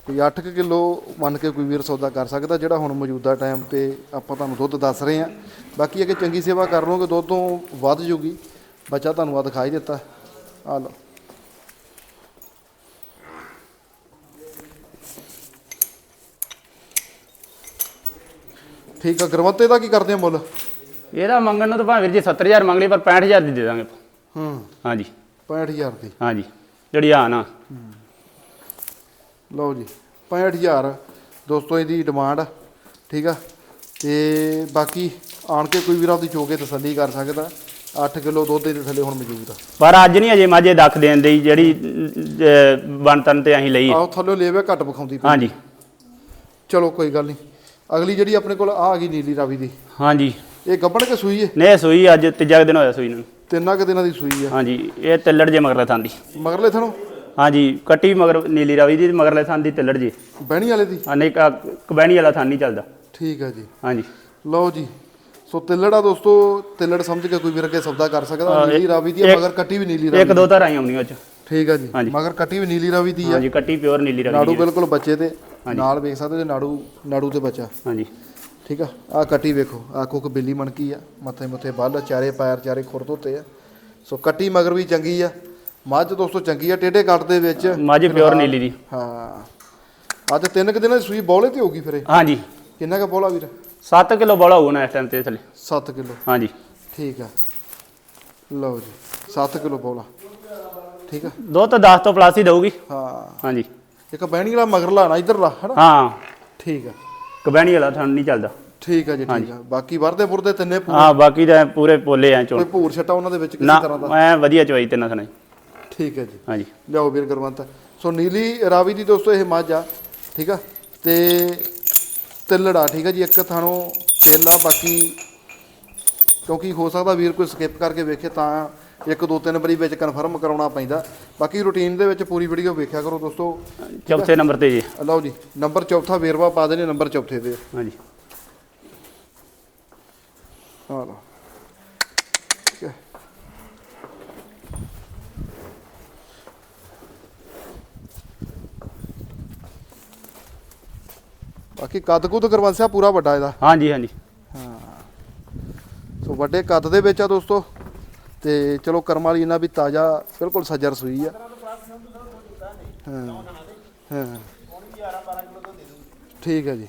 ਕੋਈ 8 ਕਿਲੋ ਮੰਨ ਕੇ ਕੋਈ ਵੀਰ ਸੌਦਾ ਕਰ ਸਕਦਾ, ਜਿਹੜਾ ਹੁਣ ਮੌਜੂਦਾ ਟਾਈਮ ਤੇ ਆਪਾਂ ਤੁਹਾਨੂੰ ਦੁੱਧ ਦੱਸ ਰਹੇ ਆ। ਬਾਕੀ ਅਗੇ ਚੰਗੀ ਸੇਵਾ ਕਰ ਲਓਗੇ, ਦੁੱਧ ਤੋਂ ਵੱਧ ਜੂਗੀ। ਬੱਚਾ ਤੁਹਾਨੂੰ ਆ ਦਿਖਾਈ ਦਿੱਤਾ। ਆ ਲਓ। ਠੀਕ ਆ, ਗਰਮਤੇ ਦਾ ਕੀ ਕਰਦੇ ਆ ਮੁੱਲ? ਇਹਦਾ ਮੰਗਣ ਨੂੰ ਤਾਂ ਭਾਵੇਂ ਵੀਰ ਜੀ 70000 ਮੰਗ ਲਈ ਪਰ 65000 ਦੀ ਦੇ ਦਾਂਗੇ ਹੂੰ। ਹਾਂਜੀ। 65000 ਦੀ। ਹਾਂਜੀ। ਜਿਹੜੀ ਆ ਨਾ। ਲਓ ਜੀ 65000 ਦੋਸਤੋ ਇਹਦੀ ਡਿਮਾਂਡ ਆ ਠੀਕ ਆ? ਤੇ ਬਾਕੀ ਆਣ ਕੇ ਕੋਈ ਵੀਰ ਆਪਦੀ ਚੋਕੇ ਤਸੱਲੀ ਕਰ ਸਕਦਾ। 8 ਕਿਲੋ ਦੁੱਧ ਦੇ ਥੱਲੇ ਹੁਣ ਮੌਜੂਦ ਆ। ਪਰ ਅੱਜ ਨਹੀਂ ਅਜੇ ਮਾਝੇ ਦੱਖ ਦੇਣ ਦੀ ਜਿਹੜੀ ਬਣਤਨ ਤੇ ਅਸੀਂ ਲਈ। ਆਹ ਥੱਲੇ ਲੇਵੇ ਘੱਟ ਵਿਖਾਉਂਦੀ ਪਈ। ਹਾਂਜੀ। ਚਲੋ ਕੋਈ ਗੱਲ ਨਹੀਂ। ਅਗਲੀ ਜਿਹੜੀ ਆਪਣੇ ਕੋਲ ਆ ਆ ਗਈ ਨੀਲੀ ਰਾਵੀ ਦੀ। ਹਾਂਜੀ। ਇਹ ਗੱਬਣ ਕੇ ਸੂਈ ਹੈ ਨੇ ਸੂਈ ਅੱਜ ਤੀਜਾ ਕੁ ਦਿਨ ਹੋਇਆ ਸੂਈ ਨੂੰ। ਤਿੰਨਾਂ ਕੁ ਦਿਨਾਂ ਦੀ ਸੂਈ ਆ। ਹਾਂਜੀ ਇਹ ਤਿੱਲੜ ਜੇ ਮਗਰਲੇ ਥਾਂ ਦੀ। ਮਗਰਲੇ ਥਣੋਂ ਹਾਂਜੀ ਕੱਟੀ ਮਗਰ ਨੀਲੀ ਰਾਵੀ ਦੀ ਮਗਰਲੇ ਥਾਂ ਦੀ ਤਿੱਲੜ ਜੀ। ਬਹਿਣੀ ਵਾਲੇ ਦੀ? ਅਨੇਕ ਕਬੈਣੀ ਵਾਲਾ ਥਾਂ ਨਹੀਂ ਚੱਲਦਾ। ਠੀਕ ਆ ਜੀ। ਹਾਂਜੀ। ਲਓ ਜੀ ਸੋ ਤਿੱਲੜਾ ਦੋਸਤੋ ਤਿੱਲੜ ਸਮਝ ਕੇ ਕੋਈ ਵੀਰ ਅੱਗੇ ਸੌਦਾ ਕਰ ਸਕਦਾ ਹਾਂ, ਨੀਲੀ ਰਾਵੀ ਦੀ ਆ, ਮਗਰ ਕੱਟੀ ਵੀ ਨੀਲੀ ਰਾਵੀ ਇੱਕ ਦੋ ਧਾਰਾਂ ਆਉਣੀਆਂ ਉਹ ਚ। ਠੀਕ ਆ ਜੀ ਹਾਂਜੀ। ਮਗਰ ਕੱਟੀ ਵੀ ਨੀਲੀ ਰਾਵੀ ਦੀ ਆ। ਹਾਂਜੀ ਕੱਟੀ ਪਿਓਰ ਨੀਲੀ ਰਾਵੀ ਨਾੜੂ ਦੀ ਹੈ। ਬਿਲਕੁਲ ਬੱਚੇ ਤੇ। ਨਾਲ ਵੇਖ ਸਕਦੇ ਜੇ ਨਾੜੂ ਨਾੜੂ ਤੇ ਬੱਚਾ। ਹਾਂਜੀ। ਠੀਕ ਆ? ਆ ਕੱਟੀ ਵੇਖੋ ਆ ਕੋਕ ਬਿੱਲੀ ਮਣਕੀ ਆ। ਮੱਥੇ ਮੁੱਥੇ ਬੱਲ ਚਾਰੇ ਪੈਰ ਚਾਰੇ ਖੁਰ ਧੋਤੇ ਆ। ਸੋ ਕੱਟੀ ਮਗਰ ਵੀ ਚੰਗੀ ਆ। ਮੱਝ ਦੋਸਤੋ ਚੰਗੀ ਆ ਟੇਢੇ ਕੱਟ ਦੇ ਵਿੱਚ। ਮਾਝੇ ਪਿਓਰ ਨੀਲੀ ਦੀ ਹਾਂ। ਅੱਜ ਤਿੰਨ ਕੁ ਦਿਨਾਂ ਦੀ ਸੂਈ ਬੋਲੇ ਤੇ ਹੋਊਗੀ ਫਿਰ ਹਾਂਜੀ। ਕਿੰਨਾ ਕੁ ਬੋਲਾ ਵੀਰ? 7 ਕਿਲੋ ਬੋਲਾ ਹੋਊ ਨਾ ਇਸ ਟਾਈਮ ਤੇ ਥੱਲੇ। 7 ਕਿਲੋ। ਹਾਂਜੀ। ਠੀਕ ਆ। ਲਓ ਜੀ 7 ਕਿਲੋ ਬੋਲਾ। ਠੀਕ ਆ? ਦੋ ਤੋਂ 10 ਤੋਂ ਪਲੱਸ ਹੀ ਦਊਗੀ। ਹਾਂ। ਹਾਂਜੀ। ਇੱਕ ਬਹਿਣੀ ਵਾਲਾ ਮਗਰ ਲਾਣਾ ਇਧਰ ਲਾ ਹਨਾ? ਹਾਂ। ਠੀਕ ਆ। ਕਬੈਣੀ ਵਾਲਾ ਥਾਂ ਨਹੀਂ ਚੱਲਦਾ। ਠੀਕ ਆ ਜੀ ਠੀਕ ਆ। ਬਾਕੀ ਵਰਦੇ ਪੁਰਦੇ ਤਿੰਨੇ ਪੂਰੇ? ਹਾਂ ਬਾਕੀ ਤਾਂ ਪੂਰੇ ਪੋਲੇ ਐ ਚੋਂ ਕੋਈ ਭੂਰ ਛਟਾ ਉਹਨਾਂ ਦੇ ਵਿੱਚ ਕਿਸੇ ਤਰ੍ਹਾਂ ਦਾ? ਐ ਵਧੀਆ ਚਵਾਈ ਤੇ ਨਾ ਸੁਣਾਈ ਠੀਕ ਹੈ ਜੀ। ਹਾਂਜੀ। ਲਿਆਓ ਵੀਰ ਗੁਰਵੰਤ ਸੋ ਨੀਲੀ ਰਾਵੀ ਦੀ ਦੋਸਤੋ ਇਹ ਮੱਝ ਆ ਠੀਕ ਆ? ਤੇ ਤਿੱਲੜਾ ਠੀਕ ਆ ਜੀ ਇੱਕ ਥਾਣੋਂ ਮੇਲਾ ਬਾਕੀ ਕਿਉਂਕਿ ਹੋ ਸਕਦਾ ਵੀਰ ਕੋਈ ਸਕਿਪ ਕਰਕੇ ਵੇਖੇ ਤਾਂ ਇੱਕ ਦੋ ਤਿੰਨ ਵਾਰੀ ਵਿੱਚ ਕਨਫਰਮ ਕਰਾਉਣਾ ਪੈਂਦਾ। ਬਾਕੀ ਰੂਟੀਨ ਦੇ ਵਿੱਚ ਪੂਰੀ ਵੀਡੀਓ ਵੇਖਿਆ ਕਰੋ ਦੋਸਤੋ। ਚੌਥੇ ਨੰਬਰ ਤੇ ਜੀ। ਲਓ ਜੀ ਨੰਬਰ ਚੌਥਾ ਵੇਰਵਾ ਪਾ ਦੇਣੇ ਨੰਬਰ ਚੌਥੇ ਦੇ ਹਾਂਜੀ। ਆ ਲਓ। ਹੈ। ਬਾਕੀ ਕੱਦ ਕੁੱਦ ਗੁਰਵੰਤ ਸਿੰਘ ਪੂਰਾ ਵੱਡਾ ਇਹਦਾ। ਹਾਂਜੀ ਹਾਂਜੀ। ਸੋ ਵੱਡੇ ਕੱਦ ਦੇ ਵਿੱਚ ਆ ਦੋਸਤੋ। ਤੇ ਚਲੋ ਕਰਮ ਵਾਲੀ ਇਹਨਾਂ ਵੀ ਤਾਜ਼ਾ ਬਿਲਕੁਲ ਸੱਜਰ ਸੂਈ ਆ। ਹਾਂ ਹਾਂ। ਠੀਕ ਹੈ ਜੀ।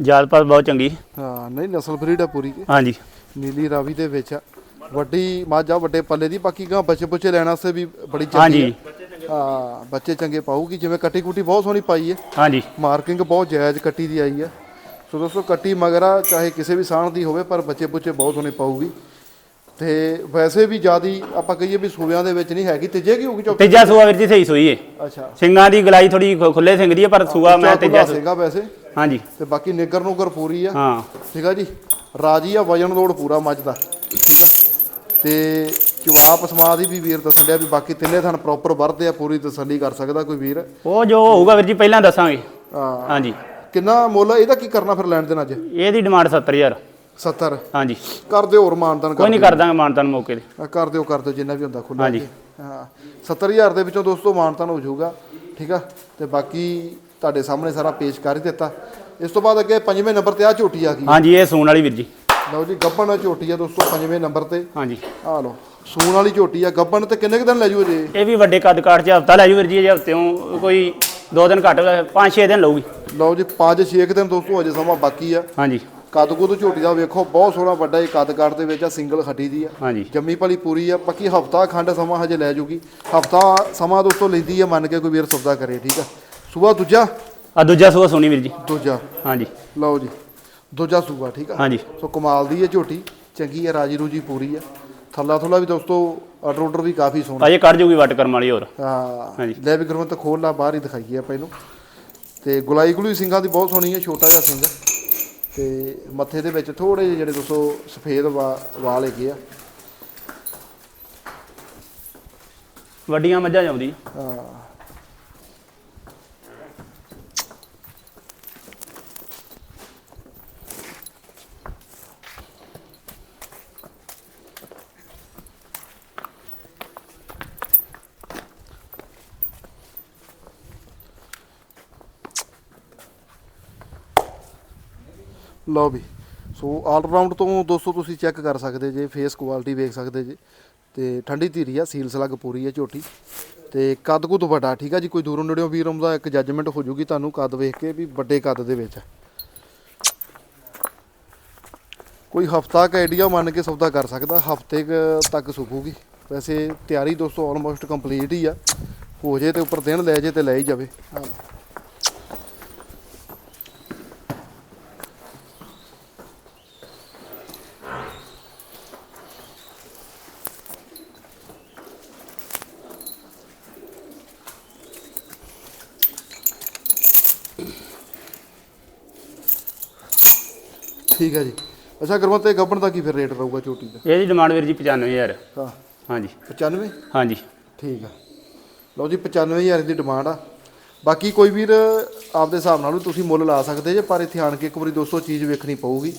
ਜਾਲਪਾਤ ਬਹੁਤ ਚੰਗੀ। ਹਾਂ ਨਹੀਂ ਨਸਲ ਬਰੀਡ ਆ ਪੂਰੀ ਹਾਂਜੀ। ਨੀਲੀ ਰਾਵੀ ਦੇ ਵਿੱਚ। ਵੱਡੀ ਮਾਝਾ ਵੱਡੇ ਪੱਲੇ ਦੀ ਬਾਕੀ ਗਾਂ ਬੱਚੇ ਬੁੱਚੇ ਲੈਣ ਵਾਸਤੇ ਵੀ ਬੜੀ ਚੰਗੀ ਹਾਂਜੀ। ਹੈ ਹਾਂ ਬੱਚੇ ਚੰਗੇ ਪਾਊਗੀ ਜਿਵੇਂ ਕੱਟੀ ਕੁੱਟੀ ਬਹੁਤ ਸੋਹਣੀ ਪਾਈ ਹੈ ਹਾਂਜੀ। ਮਾਰਕਿੰਗ ਬਹੁਤ ਜਾਇਜ਼ ਕੱਟੀ ਦੀ ਆਈ ਹੈ ਸੋ ਦੋਸਤੋ ਕੱਟੀ ਮਗਰਾ ਚਾਹੇ ਕਿਸੇ ਵੀ ਸਾਣ ਦੀ ਹੋਵੇ ਪਰ ਬੱਚੇ ਬੁੱਚੇ ਬਹੁਤ ਸੋਹਣੇ ਪਾਊਗੀ। ਤੇ ਵੈਸੇ ਵੀ ਜਿਆਦੀ ਆਪਾਂ ਕਹੀਏ ਵੀ ਸੂਬਿਆਂ ਦੇ ਵਿੱਚ ਨਹੀਂ ਹੈਗੀ। ਤੀਜੇ ਕੀ ਹੋਊਗੀ ਚੌਥੀ? ਤੀਜਾ ਸੂਆ ਵੀਰ ਜੀ ਸਹੀ ਸੂਈ ਏ। ਅੱਛਾ। ਸਿੰਘਾਂ ਦੀ ਗਲਾਈ ਥੋੜੀ ਖੁੱਲੇ ਸਿੰਘ ਦੀ ਹੈ ਪਰ ਸੂਆ ਮੈਂ ਤੀਜਾ ਸੀਗਾ ਵੈਸੇ। ਹਾਂਜੀ। ਤੇ ਬਾਕੀ ਨਿੱਗਰ ਨੂਗਰ ਪੂਰੀ ਆ। ਹਾਂ। ਠੀਕ ਆ ਜੀ। ਰਾਜੀ ਆ ਵਜਨ ਲੋੜ ਪੂਰਾ ਮੱਝ ਦਾ। ਠੀਕ ਆ ਤੇ ਜਵਾਬ ਸਮਾ ਦੀ ਵੀ ਵੀਰ ਦੱਸਣ ਡਿਆ ਵੀ ਬਾਕੀ ਤਿੰਨੇ ਥਣ ਪ੍ਰੋਪਰ ਵਰਦੇ ਆ ਪੂਰੀ ਤਸੱਲੀ ਕਰ ਸਕਦਾ ਕੋਈ ਵੀਰ। ਉਹ ਜੋ ਹੋਊਗਾ ਵੀਰ ਜੀ ਪਹਿਲਾਂ ਦੱਸਾਂਗੇ। ਹਾਂ। ਹਾਂਜੀ। ਕਿੰਨਾ ਮੁੱਲ ਇਹਦਾ ਕੀ ਕਰਨਾ ਫਿਰ ਲੈਣ ਦੇਣ ਅੱਜ? ਇਹਦੀ ਡਿਮਾਂਡ 70000 70 ਹਾਂਜੀ। ਕਰ ਦਿਓ ਹੋਰ ਮਾਨਤਨ ਕੋਈ ਨਹੀਂ ਕਰ ਦਾਂਗੇ ਮਾਨਤਾਨ ਮੌਕੇ ਤੇ। ਕਰ ਦਿਓ ਕਰ ਦਿਓ ਜਿੰਨਾ ਵੀ ਹੁੰਦਾ ਖੁੱਲਾ ਹਾਂਜੀ। ਹਾਂ। 70000 ਦੇ ਵਿੱਚੋਂ ਦੋਸਤੋ ਮਾਨਤਨ ਹੋ ਜਾਊਗਾ ਠੀਕ ਆ? ਤੇ ਬਾਕੀ ਤੁਹਾਡੇ ਸਾਹਮਣੇ ਸਾਰਾ ਪੇਸ਼ ਕਰ ਹੀ ਦਿੱਤਾ। ਇਸ ਤੋਂ ਬਾਅਦ ਅੱਗੇ ਪੰਜਵੇਂ ਨੰਬਰ ਤੇ ਆ ਝੋਟੀ ਆ ਗਈ। ਹਾਂਜੀ ਇਹ ਸੂਣ ਵਾਲੀ ਵੀਰ ਜੀ। ਲਓ ਜੀ ਗੱਬਣ ਝੋਟੀ ਆ ਦੋਸਤੋ ਪੰਜਵੇਂ ਨੰਬਰ ਤੇ। ਹਾਂਜੀ। ਆ ਲਓ ਸੂਣ ਵਾਲੀ ਝੋਟੀ ਆ। ਗੱਬਣ ਤੇ ਕਿੰਨੇ ਕੁ ਦਿਨ ਲੈ ਜੂ ਜੇ ਇਹ ਵੀ ਵੱਡੇ ਕੱਦ ਕਾਟ ਚ ਹਫਤਾ ਲੈ ਜੂ ਵੀਰ ਜੀ ਜੇ ਹਫਤੇੋਂ ਕੋਈ ਦੋ ਦਿਨ ਘੱਟ 5-6 ਦਿਨ ਲਊਗੀ। ਲਓ ਜੀ 5-6 ਦਿਨ ਦੋਸਤੋ ਅਜੇ ਸਮਾਂ ਬਾਕੀ ਆ। ਹਾਂਜੀ। ਕੱਦ ਕੁੱਦ ਝੋਟੀ ਦਾ ਵੇਖੋ ਬਹੁਤ ਸੋਹਣਾ ਵੱਡਾ ਇਹ ਕੱਦ ਦੇ ਵਿੱਚ ਆ ਸਿੰਗਲ ਖੱਟੀ ਦੀ ਆ। ਹਾਂਜੀ। ਜੰਮੀ ਭਲੀ ਪੂਰੀ ਆ ਬਾਕੀ ਹਫਤਾ ਖੰਡ ਸਮਾਂ ਹਜੇ ਲੈ ਜੂਗੀ। ਹਫਤਾ ਸਮਾਂ ਦੋਸਤੋ ਲੈਂਦੀ ਆ ਮੰਨ ਕੇ ਕੋਈ ਵੀਰ ਸੌਦਾ ਕਰੇ ਠੀਕ ਆ। ਸੂਆ ਦੂਜਾ? ਆ ਦੂਜਾ ਸੂਆ ਸੋਨੀ ਵੀਰ ਜੀ। ਦੂਜਾ। ਹਾਂਜੀ। ਲਓ ਜੀ ਦੂਜਾ ਸੂਆ ਠੀਕ ਆ। ਹਾਂਜੀ। ਸੋ ਕਮਾਲ ਦੀ ਹੈ ਝੋਟੀ ਚੰਗੀ ਆ ਰਾਜੀ ਰੂਜੀ ਪੂਰੀ ਆ। ਥੱਲਾ ਥੁੱਲਾ ਵੀ ਦੋਸਤੋ ਆਰਡਰ ਆਰਡਰ ਵੀ ਕਾਫੀ ਸੋਹਣਾ। ਅਜੇ ਕੱਢ ਜੂਗੀ ਵੱਟ ਕਰਮ ਵਾਲੀ ਹੋਰ। ਹਾਂ ਹਾਂਜੀ। ਲੈ ਵੀ ਗੁਰਮਤ ਖੋਲ ਲਾ ਬਾਹਰ ਹੀ ਦਿਖਾਈਏ ਆਪਾਂ ਇਹਨੂੰ। ਤੇ ਗੁਲਾਈ ਗੁਲੂਈ ਸਿੰਘਾਂ ਦੀ ਬਹੁਤ ਸੋਹਣੀ ਹੈ ਛੋਟਾ ਜਿਹਾ ਸਿੰਘ ਤੇ ਮੱਥੇ ਦੇ ਵਿੱਚ ਥੋੜੇ ਜਿਹੇ ਜਿਹੜੇ ਦੋਸਤੋ ਸਫੇਦ ਵਾਲ ਹੈਗੇ ਆ। ਵੱਡੀਆਂ ਮੱਝਾਂ ਜਾਂਦੀ ਹਾਂ। ਲਓ ਵੀ। ਸੋ ਆਲ ਰਾਊਂਡ ਤੋਂ ਦੋਸਤੋ ਤੁਸੀਂ ਚੈੱਕ ਕਰ ਸਕਦੇ ਜੇ ਫੇਸ ਕੁਆਲਿਟੀ ਵੇਖ ਸਕਦੇ ਜੇ। ਤੇ ਠੰਡੀ ਧੀਰੀ ਆ ਸੀਲ ਸਲੱਗ ਪੂਰੀ ਆ, ਝੋਟੀ। ਤੇ ਕੱਦ ਕੁੱਦ ਵੱਡਾ, ਠੀਕ ਆ ਜੀ? ਕੋਈ ਦੂਰੋਂ ਨੇੜਿਓਂ ਵੀਰ ਆਉਂਦਾ, ਇੱਕ ਜੱਜਮੈਂਟ ਹੋ ਜੂਗੀ ਤੁਹਾਨੂੰ ਕੱਦ ਵੇਖ ਕੇ ਵੀ ਵੱਡੇ ਕੱਦ ਦੇ ਵਿੱਚ। ਕੋਈ ਹਫਤਾ ਕ ਆਈਡੀਆ ਮੰਨ ਕੇ ਸੌਦਾ ਕਰ ਸਕਦਾ, ਹਫ਼ਤੇ ਤੱਕ ਸੁੱਕੂਗੀ ਵੈਸੇ ਤਿਆਰੀ ਦੋਸਤੋ ਆਲਮੋਸਟ ਕੰਪਲੀਟ ਹੀ ਆ। ਹੋ ਜੇ ਤੇ ਉੱਪਰ ਦਿਨ ਲੈ ਜੇ ਤੇ ਲੈ ਹੀ ਜਾਵੇ। ਹਾਂ। ਠੀਕ ਹੈ ਜੀ। ਅੱਛਾ ਗੁਰਮਤ ਤੇ ਗੱਬਣ ਦਾ ਕੀ ਫਿਰ ਰੇਟ ਰਹੂਗਾ ਝੋਟੀ ਦਾ? ਇਹਦੀ ਡਿਮਾਂਡ ਵੀਰ ਜੀ 95000 ਹਾਂ। ਹਾਂਜੀ। 95 ਹਾਂਜੀ। ਠੀਕ ਆ। ਲਓ ਜੀ 95000 ਦੀ ਡਿਮਾਂਡ ਆ। ਬਾਕੀ ਕੋਈ ਵੀਰ ਆਪਦੇ ਹਿਸਾਬ ਨਾਲ ਵੀ ਤੁਸੀਂ ਮੁੱਲ ਲਾ ਸਕਦੇ ਜੇ ਪਰ ਇੱਥੇ ਆਣ ਕੇ ਇੱਕ ਵਾਰੀ ਦੋਸਤੋ ਚੀਜ਼ ਵੇਖਣੀ ਪਊਗੀ।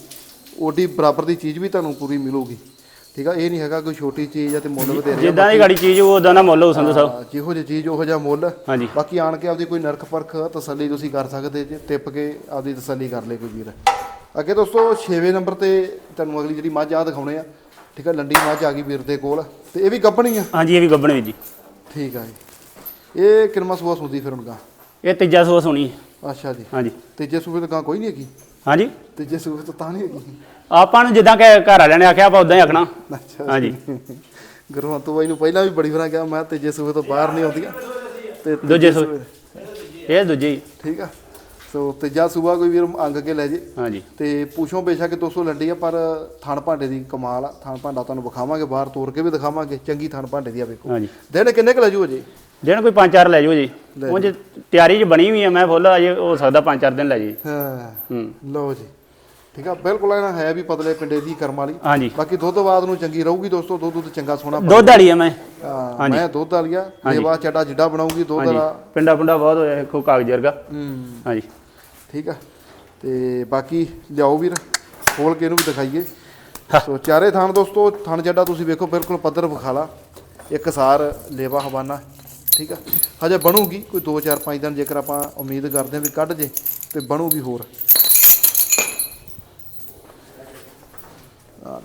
ਓਡੀ ਬਰਾਬਰ ਦੀ ਚੀਜ਼ ਵੀ ਤੁਹਾਨੂੰ ਪੂਰੀ ਮਿਲੂਗੀ। ਠੀਕ ਆ ਇਹ ਨਹੀਂ ਹੈਗਾ ਕੋਈ ਛੋਟੀ ਚੀਜ਼ ਆ ਤੇ ਮੁੱਲ ਵਧੇਰੇ। ਜਿੱਦਾਂ ਦੀ ਗਾੜੀ ਚੀਜ਼ ਉਹ ਉਦਾਂ ਦਾ ਮੁੱਲ ਹੋ ਸੰਧੂ ਸਾਹਿਬ। ਜਿਹੋ ਜਿਹੀ ਚੀਜ਼ ਉਹੋ ਜਿਹਾ ਮੁੱਲ। ਹਾਂਜੀ। ਬਾਕੀ ਆਣ ਕੇ ਆਪਦੀ ਕੋਈ ਨਰਖ ਪਰਖ ਤਸੱਲੀ ਤੁਸੀਂ ਕਰ ਸਕਦੇ ਜੇ ਟਿੱਪ ਕੇ ਆਪਦੀ ਤਸੱਲੀ ਕਰ ਲੈ ਕੋਈ ਵੀਰ। ਅੱਗੇ ਦੋਸਤੋ 6ਵੇਂ ਨੰਬਰ ਤੇ ਤੁਹਾਨੂੰ ਅਗਲੀ ਜਿਹੜੀ ਮੱਝ ਆ ਦਿਖਾਉਣੇ ਆ। ਠੀਕ ਆ ਲੰਡੀ ਮੱਝ ਆ ਗਈ ਵੀਰ ਦੇ ਕੋਲ। ਤੇ ਇਹ ਵੀ ਗੱਭਣੀ ਆ? ਹਾਂਜੀ ਇਹ ਵੀ ਗੱਬਣ ਵੀਰ ਜੀ। ਠੀਕ ਆ ਜੀ। ਇਹ ਕਿਰਮਾ ਸੂਆ ਸੁਣਦੀ ਫਿਰ ਹੁਣ ਗਾ? ਇਹ ਤੀਜਾ ਸੂਆ ਸੋਣੀ। ਅੱਛਾ ਜੀ। ਹਾਂਜੀ। ਤੀਜੇ ਸੂਬੇ ਤੋਂ ਗਾਂ ਕੋਈ ਨਹੀਂ ਹੈਗੀ? ਹਾਂਜੀ। ਤੀਜੇ ਸੂਬੇ ਤੋਂ ਤਾਂ ਨਹੀਂ ਹੈਗੀ? ਆਪਾਂ ਨੂੰ ਜਿੱਦਾਂ ਕਿ ਘਰ ਵਾਲਿਆਂ ਨੇ ਆਖਿਆ ਆਪਾਂ ਉਦਾਂ ਹੀ ਆਖਣਾ। ਅੱਛਾ ਹਾਂਜੀ। ਗੁਰਵੰਤ ਬਾਈ ਨੂੰ ਪਹਿਲਾਂ ਵੀ ਬੜੀ ਵਾਰਾਂ ਕਿਹਾ ਮੈਂ ਤੀਜੇ ਸੂਬੇ ਤੋਂ ਬਾਹਰ ਨਹੀਂ ਆਉਂਦੀਆਂ। ਤੇ ਦੂਜੇ ਸੂਬੇ। ਇਹ ਦੂਜੀ। ਠੀਕ ਆ। ਸੋ ਤੀਜਾ ਸੂਬਾ ਕੋਈ ਵੀਰ ਅੰਗ ਕੇ ਲੈ ਜੇ। ਹਾਂਜੀ। ਤੇ ਪੁੱਛੋਂ ਬੇਸ਼ੱਕ 200 ਲੰਡੀ ਆ ਪਰ ਥਣ ਭਾਂਡੇ ਦੀ ਕਮਾਲ ਆ। ਥਣ ਭਾਂਡਾ ਤੁਹਾਨੂੰ ਵਿਖਾਵਾਂਗੇ ਬਾਹਰ ਤੋੜ ਕੇ ਵੀ ਦਿਖਾਵਾਂਗੇ। ਚੰਗੀ ਥਣ ਭਾਂਡੇ ਦੀ ਆ ਵੇਖੋ। ਹਾਂਜੀ। ਦਿਨ ਕਿੰਨੇ ਕੁ ਲੈ ਜੂ? ਅਜੇ ਦਿਨ ਕੋਈ 5-4 ਲੈ ਜਾਓ ਜੀ। ਉਹ ਜੇ। ਤਿਆਰੀ 'ਚ ਬਣੀ ਵੀ ਆ ਮੈਂ ਫੁੱਲ ਅਜੇ ਹੋ ਸਕਦਾ 5-4 ਦਿਨ ਲੈ ਜੀ ਹਾਂ। ਹੂੰ। ਲਓ ਜੀ। ਠੀਕ ਆ ਬਿਲਕੁਲ ਇਹਨਾਂ ਹੈ ਵੀ ਪਤਲੇ ਪਿੰਡੇ ਦੀ ਕਰਮ ਵਾਲੀ। ਹਾਂਜੀ। ਬਾਕੀ ਦੁੱਧ ਬਾਦ ਨੂੰ ਚੰਗੀ ਰਹੂਗੀ ਦੋਸਤੋ ਦੁੱਧ ਦੁੱਧ ਚੰਗਾ ਸੋਹਣਾ ਦੁੱਧ ਵਾਲੀ ਆ ਮੈਂ। ਹਾਂ, ਮੈਂ ਦੁੱਧ ਵਾਲੀਆ ਲੇਵਾ ਚਟਾ ਜਿੱਡਾ ਬਣਾਉਂਗੀ ਦੁੱਧ ਹਾਂਜੀ। ਵਾਲਾ। ਪਿੰਡਾ ਪੁੰਡਾ ਬਹੁਤ ਹੋਇਆ ਦੇਖੋ ਕਾਗਜ਼ ਵਰਗਾ। ਹੂੰ। ਹਾਂਜੀ। ਠੀਕ ਆ? ਤੇ ਬਾਕੀ ਲਿਆਓ ਵੀਰ, ਖੋਲ ਕੇ ਇਹਨੂੰ ਵੀ ਦਿਖਾਈਏ। ਸੋ ਚਾਰੇ ਥਾਣ ਦੋਸਤੋ, ਥਣ ਜੱਡਾ ਤੁਸੀਂ ਵੇਖੋ, ਬਿਲਕੁਲ ਪੱਧਰ ਵਿਖਾਲਾ। ਇੱਕ ਸਾਰ ਲੇਵਾ ਹਵਾਨਾ, ਠੀਕ ਆ? ਹਜੇ ਬਣੂਗੀ, ਕੋਈ 2 4 5 ਦਿਨ ਜੇਕਰ ਆਪਾਂ ਉਮੀਦ ਕਰਦੇ ਹਾਂ ਵੀ ਕੱਢ ਜੇ, ਤੇ ਬਣੂਗੀ ਹੋਰ। ਆਹ।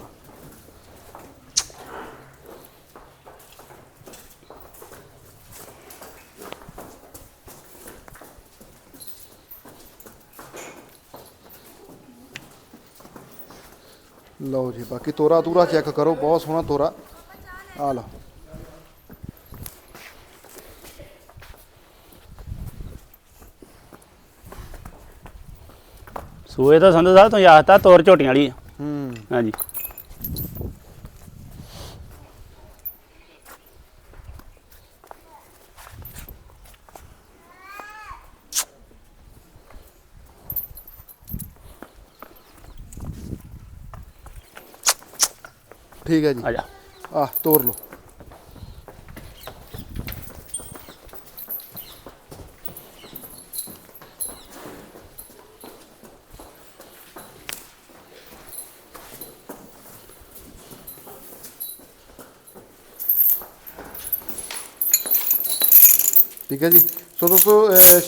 ਲਓ। ਜੀ ਬਾਕੀ ਤੋਰਾ ਤੂਰਾ ਚੈੱਕ ਕਰੋ ਬਹੁਤ ਸੋਹਣਾ ਤੋਰਾ ਆ ਲਓ ਸੂਏ ਤਾਂ ਸੰਧੂ ਸਾਹਿਬ ਤੋਂ ਯਾਦਤਾ ਤੋਰ ਝੋਟੀਆਂ ਵਾਲੀ। ਹੂੰ ਹਾਂਜੀ ਠੀਕ ਹੈ ਜੀ। ਆ ਜਾ। ਆਹ ਤੋਰ ਲਓ। ਠੀਕ ਹੈ ਜੀ। ਸੋ ਦੋਸਤੋ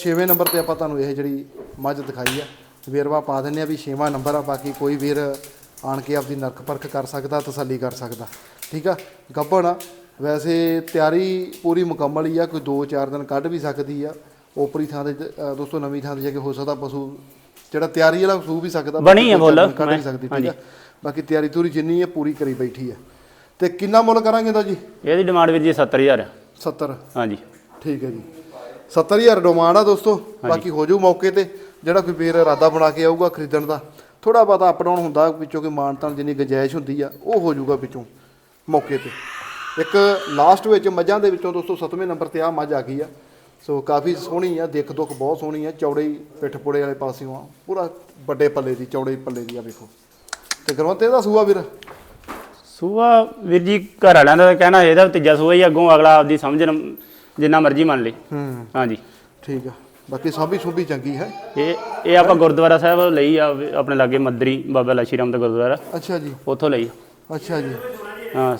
6ਵੇਂ ਨੰਬਰ ਤੇ ਆਪਾਂ ਤੁਹਾਨੂੰ ਇਹ ਜਿਹੜੀ ਮੱਝ ਦਿਖਾਈ ਆ ਵੇਰਵਾ ਪਾ ਦਿੰਨੇ ਆ ਵੀ 6ਵਾਂ ਨੰਬਰ ਆ ਬਾਕੀ ਕੋਈ ਵੀਰ ਆਣ ਕੇ ਆਪਦੀ ਨਰਕ ਪਰਖ ਕਰ ਸਕਦਾ ਤਸੱਲੀ ਕਰ ਸਕਦਾ। ਠੀਕ ਆ? ਗੱਭਣ ਆ। ਵੈਸੇ ਤਿਆਰੀ ਪੂਰੀ ਮੁਕੰਮਲ ਹੀ ਆ ਕੋਈ 2-4 ਦਿਨ ਕੱਢ ਵੀ ਸਕਦੀ ਆ। ਓਪਰੀ ਥਾਂ ਤੇ ਦੋਸਤੋ ਨਵੀਂ ਥਾਂ ਤੇ ਜਾ ਕੇ ਹੋ ਸਕਦਾ ਪਸ਼ੂ ਜਿਹੜਾ ਤਿਆਰੀ ਵਾਲਾ ਸੂ ਵੀ ਸਕਦਾ ਬਣੀ ਆ ਫੁੱਲ, ਕੱਢ ਵੀ ਮੈਂ- ਸਕਦੀ ਠੀਕ। ਆ? ਬਾਕੀ ਤਿਆਰੀ ਤੂਰੀ ਜਿੰਨੀ ਹੈ ਪੂਰੀ ਕਰੀ ਬੈਠੀ ਹੈ ਤੇ ਕਿੰਨਾ ਮੁੱਲ ਕਰਾਂਗੇ ਇਹਦਾ ਜੀ? ਇਹਦੀ ਡਿਮਾਂਡ ਵੀਰ ਜੀ 70000 ਹੈ 70 ਹਾਂਜੀ। ਠੀਕ ਹੈ ਜੀ। 70000 ਡਿਮਾਂਡ ਆ ਦੋਸਤੋ। ਬਾਕੀ ਹੋ ਜਾਊ ਮੌਕੇ ਤੇ ਜਿਹੜਾ ਕੋਈ ਵੀਰ ਇਰਾਦਾ ਬਣਾ ਕੇ ਆਊਗਾ ਖਰੀਦਣ ਦਾ। ਥੋੜਾ ਬਹੁਤਾ ਅਪ ਡਾਊਨ ਹੁੰਦਾ ਵਿੱਚੋਂ ਕਿ ਮਾਨਤਾਨ ਜਿੰਨੀ ਗੁੰਜਾਇਸ਼ ਹੁੰਦੀ ਆ ਉਹ ਹੋ ਜਾਊਗਾ ਵਿੱਚੋਂ ਮੌਕੇ ਤੇ। ਇੱਕ ਲਾਸਟ ਵਿੱਚ ਮੱਝਾਂ ਦੇ ਵਿੱਚੋਂ ਦੋਸਤੋ 7ਵੇਂ ਨੰਬਰ ਤੇ ਆ ਮੱਝ ਆ ਗਈ ਆ। ਸੋ ਕਾਫੀ ਸੋਹਣੀ ਆ ਦੇਖ ਦੁੱਖ ਬਹੁਤ ਸੋਹਣੀ ਆ ਚੌੜੇ ਪਿੱਠ ਪੁੜੇ ਵਾਲੇ ਪਾਸਿਓਂ ਆ ਪੂਰਾ ਵੱਡੇ ਪੱਲੇ ਦੀ ਚੌੜੇ ਪੱਲੇ ਦੀ ਆ ਵੇਖੋ। ਤੇ ਗਰਵੰਤ ਇਹਦਾ ਸੂਆ ਵੀਰ? ਸੂਆ ਵੀਰ ਜੀ ਘਰ ਵਾਲਿਆਂ ਦਾ ਕਹਿਣਾ ਇਹਦਾ ਤੀਜਾ ਸੂਆ ਹੀ ਅੱਗੋਂ ਅਗਲਾ ਆਪਦੀ ਸਮਝ ਨਾਲ ਜਿੰਨਾ ਮਰਜ਼ੀ ਮੰਨ ਲੇ। ਹੂੰ। ਹਾਂਜੀ। ਠੀਕ ਆ। ਬਾਕੀ ਸਾਂਭੀ ਸੁੰਭੀ ਚੰਗੀ ਹੈ। ਇਹ ਇਹ ਆਪਾਂ ਗੁਰਦੁਆਰਾ ਸਾਹਿਬ ਲਈ ਆ ਆਪਣੇ ਲਾਗੇ ਮੱਦਰੀ ਬਾਬਾ ਲਾਸ਼ੀ ਰਾਮ ਦਾ ਗੁਰਦੁਆਰਾ। ਅੱਛਾ ਜੀ। ਉੱਥੋਂ ਲਈ। ਅੱਛਾ ਜੀ। ਹਾਂ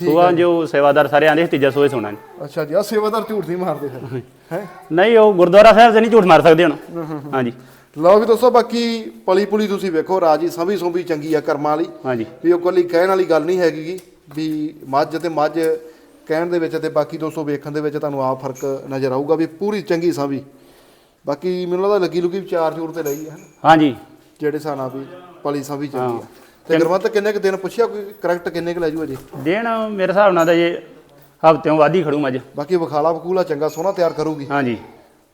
ਸੂਆ ਜੋ। ਸੇਵਾਦਾਰ ਸਾਰੇ ਆਂਦੇ ਤੀਜਾ ਹੀ ਸੋਣਾ ਅੱਛਾ ਜੀ ਆ ਸੇਵਾਦਾਰ ਝੂਠ ਨਹੀਂ ਮਾਰਦੇ ਫਿਰ ਹੈ ਨਹੀਂ ਉਹ ਗੁਰਦੁਆਰਾ ਸਾਹਿਬ ਤੇ ਨਹੀਂ ਝੂਠ ਮਾਰ ਸਕਦੇ ਹੁਣ। ਹਾਂਜੀ ਲਓ ਵੀ ਦੋਸਤੋ ਬਾਕੀ ਪਲੀ ਪੁਲੀ ਤੁਸੀਂ ਵੇਖੋ ਰਾਜੀ ਸੰਭੀ ਸੁੰਭੀ ਚੰਗੀ ਆ ਕਰਮਾਂ ਵਾਲੀ। ਹਾਂਜੀ ਵੀ ਉਹ ਕੋਲੀ ਕਹਿਣ ਵਾਲੀ ਗੱਲ ਨਹੀਂ ਹੈਗੀ ਵੀ ਮੱਝ ਤੇ ਮੱਝ ਕਹਿਣ ਦੇ ਵਿੱਚ ਤੇ ਬਾਕੀ ਦੋਸਤੋ ਵੇਖਣ ਦੇ ਵਿੱਚ ਤੁਹਾਨੂੰ ਆਪ ਫ਼ਰਕ ਨਜ਼ਰ ਆਊਗਾ ਵੀ ਪੂਰੀ ਚੰਗੀ ਸੰਭੀ। ਬਾਕੀ ਮੈਨੂੰ ਲੱਗਦਾ ਲੱਗੀ ਲੁਕੀ ਚਾਰ ਚੂਰ ਤੇ ਲਈ ਹੈ ਹਨਾ? ਹਾਂਜੀ। ਜਿਹੜੇ ਸਾਨਾ ਵੀ ਪਲੀ ਸੰਭੀ ਚੰਗੀ ਆ ਤੇ ਗੁਰਮਤ ਕਿੰਨੇ ਕੁ ਦਿਨ ਪੁੱਛਿਆ ਕੋਈ ਕਰੈਕਟ ਕਿੰਨੇ ਕੁ ਲੈ ਜੂ ਅਜੇ? ਦਿਨ ਮੇਰੇ ਹਿਸਾਬ ਨਾਲ ਤਾਂ ਜੇ ਹਫ਼ਤਿਓਂ ਵੱਧ ਹੀ ਖੜੂ ਮੱਝ ਬਾਕੀ ਵਿਖਾਲਾ ਵਕੂਲਾ ਚੰਗਾ ਸੋਹਣਾ ਤਿਆਰ ਕਰੂਗੀ। ਹਾਂਜੀ।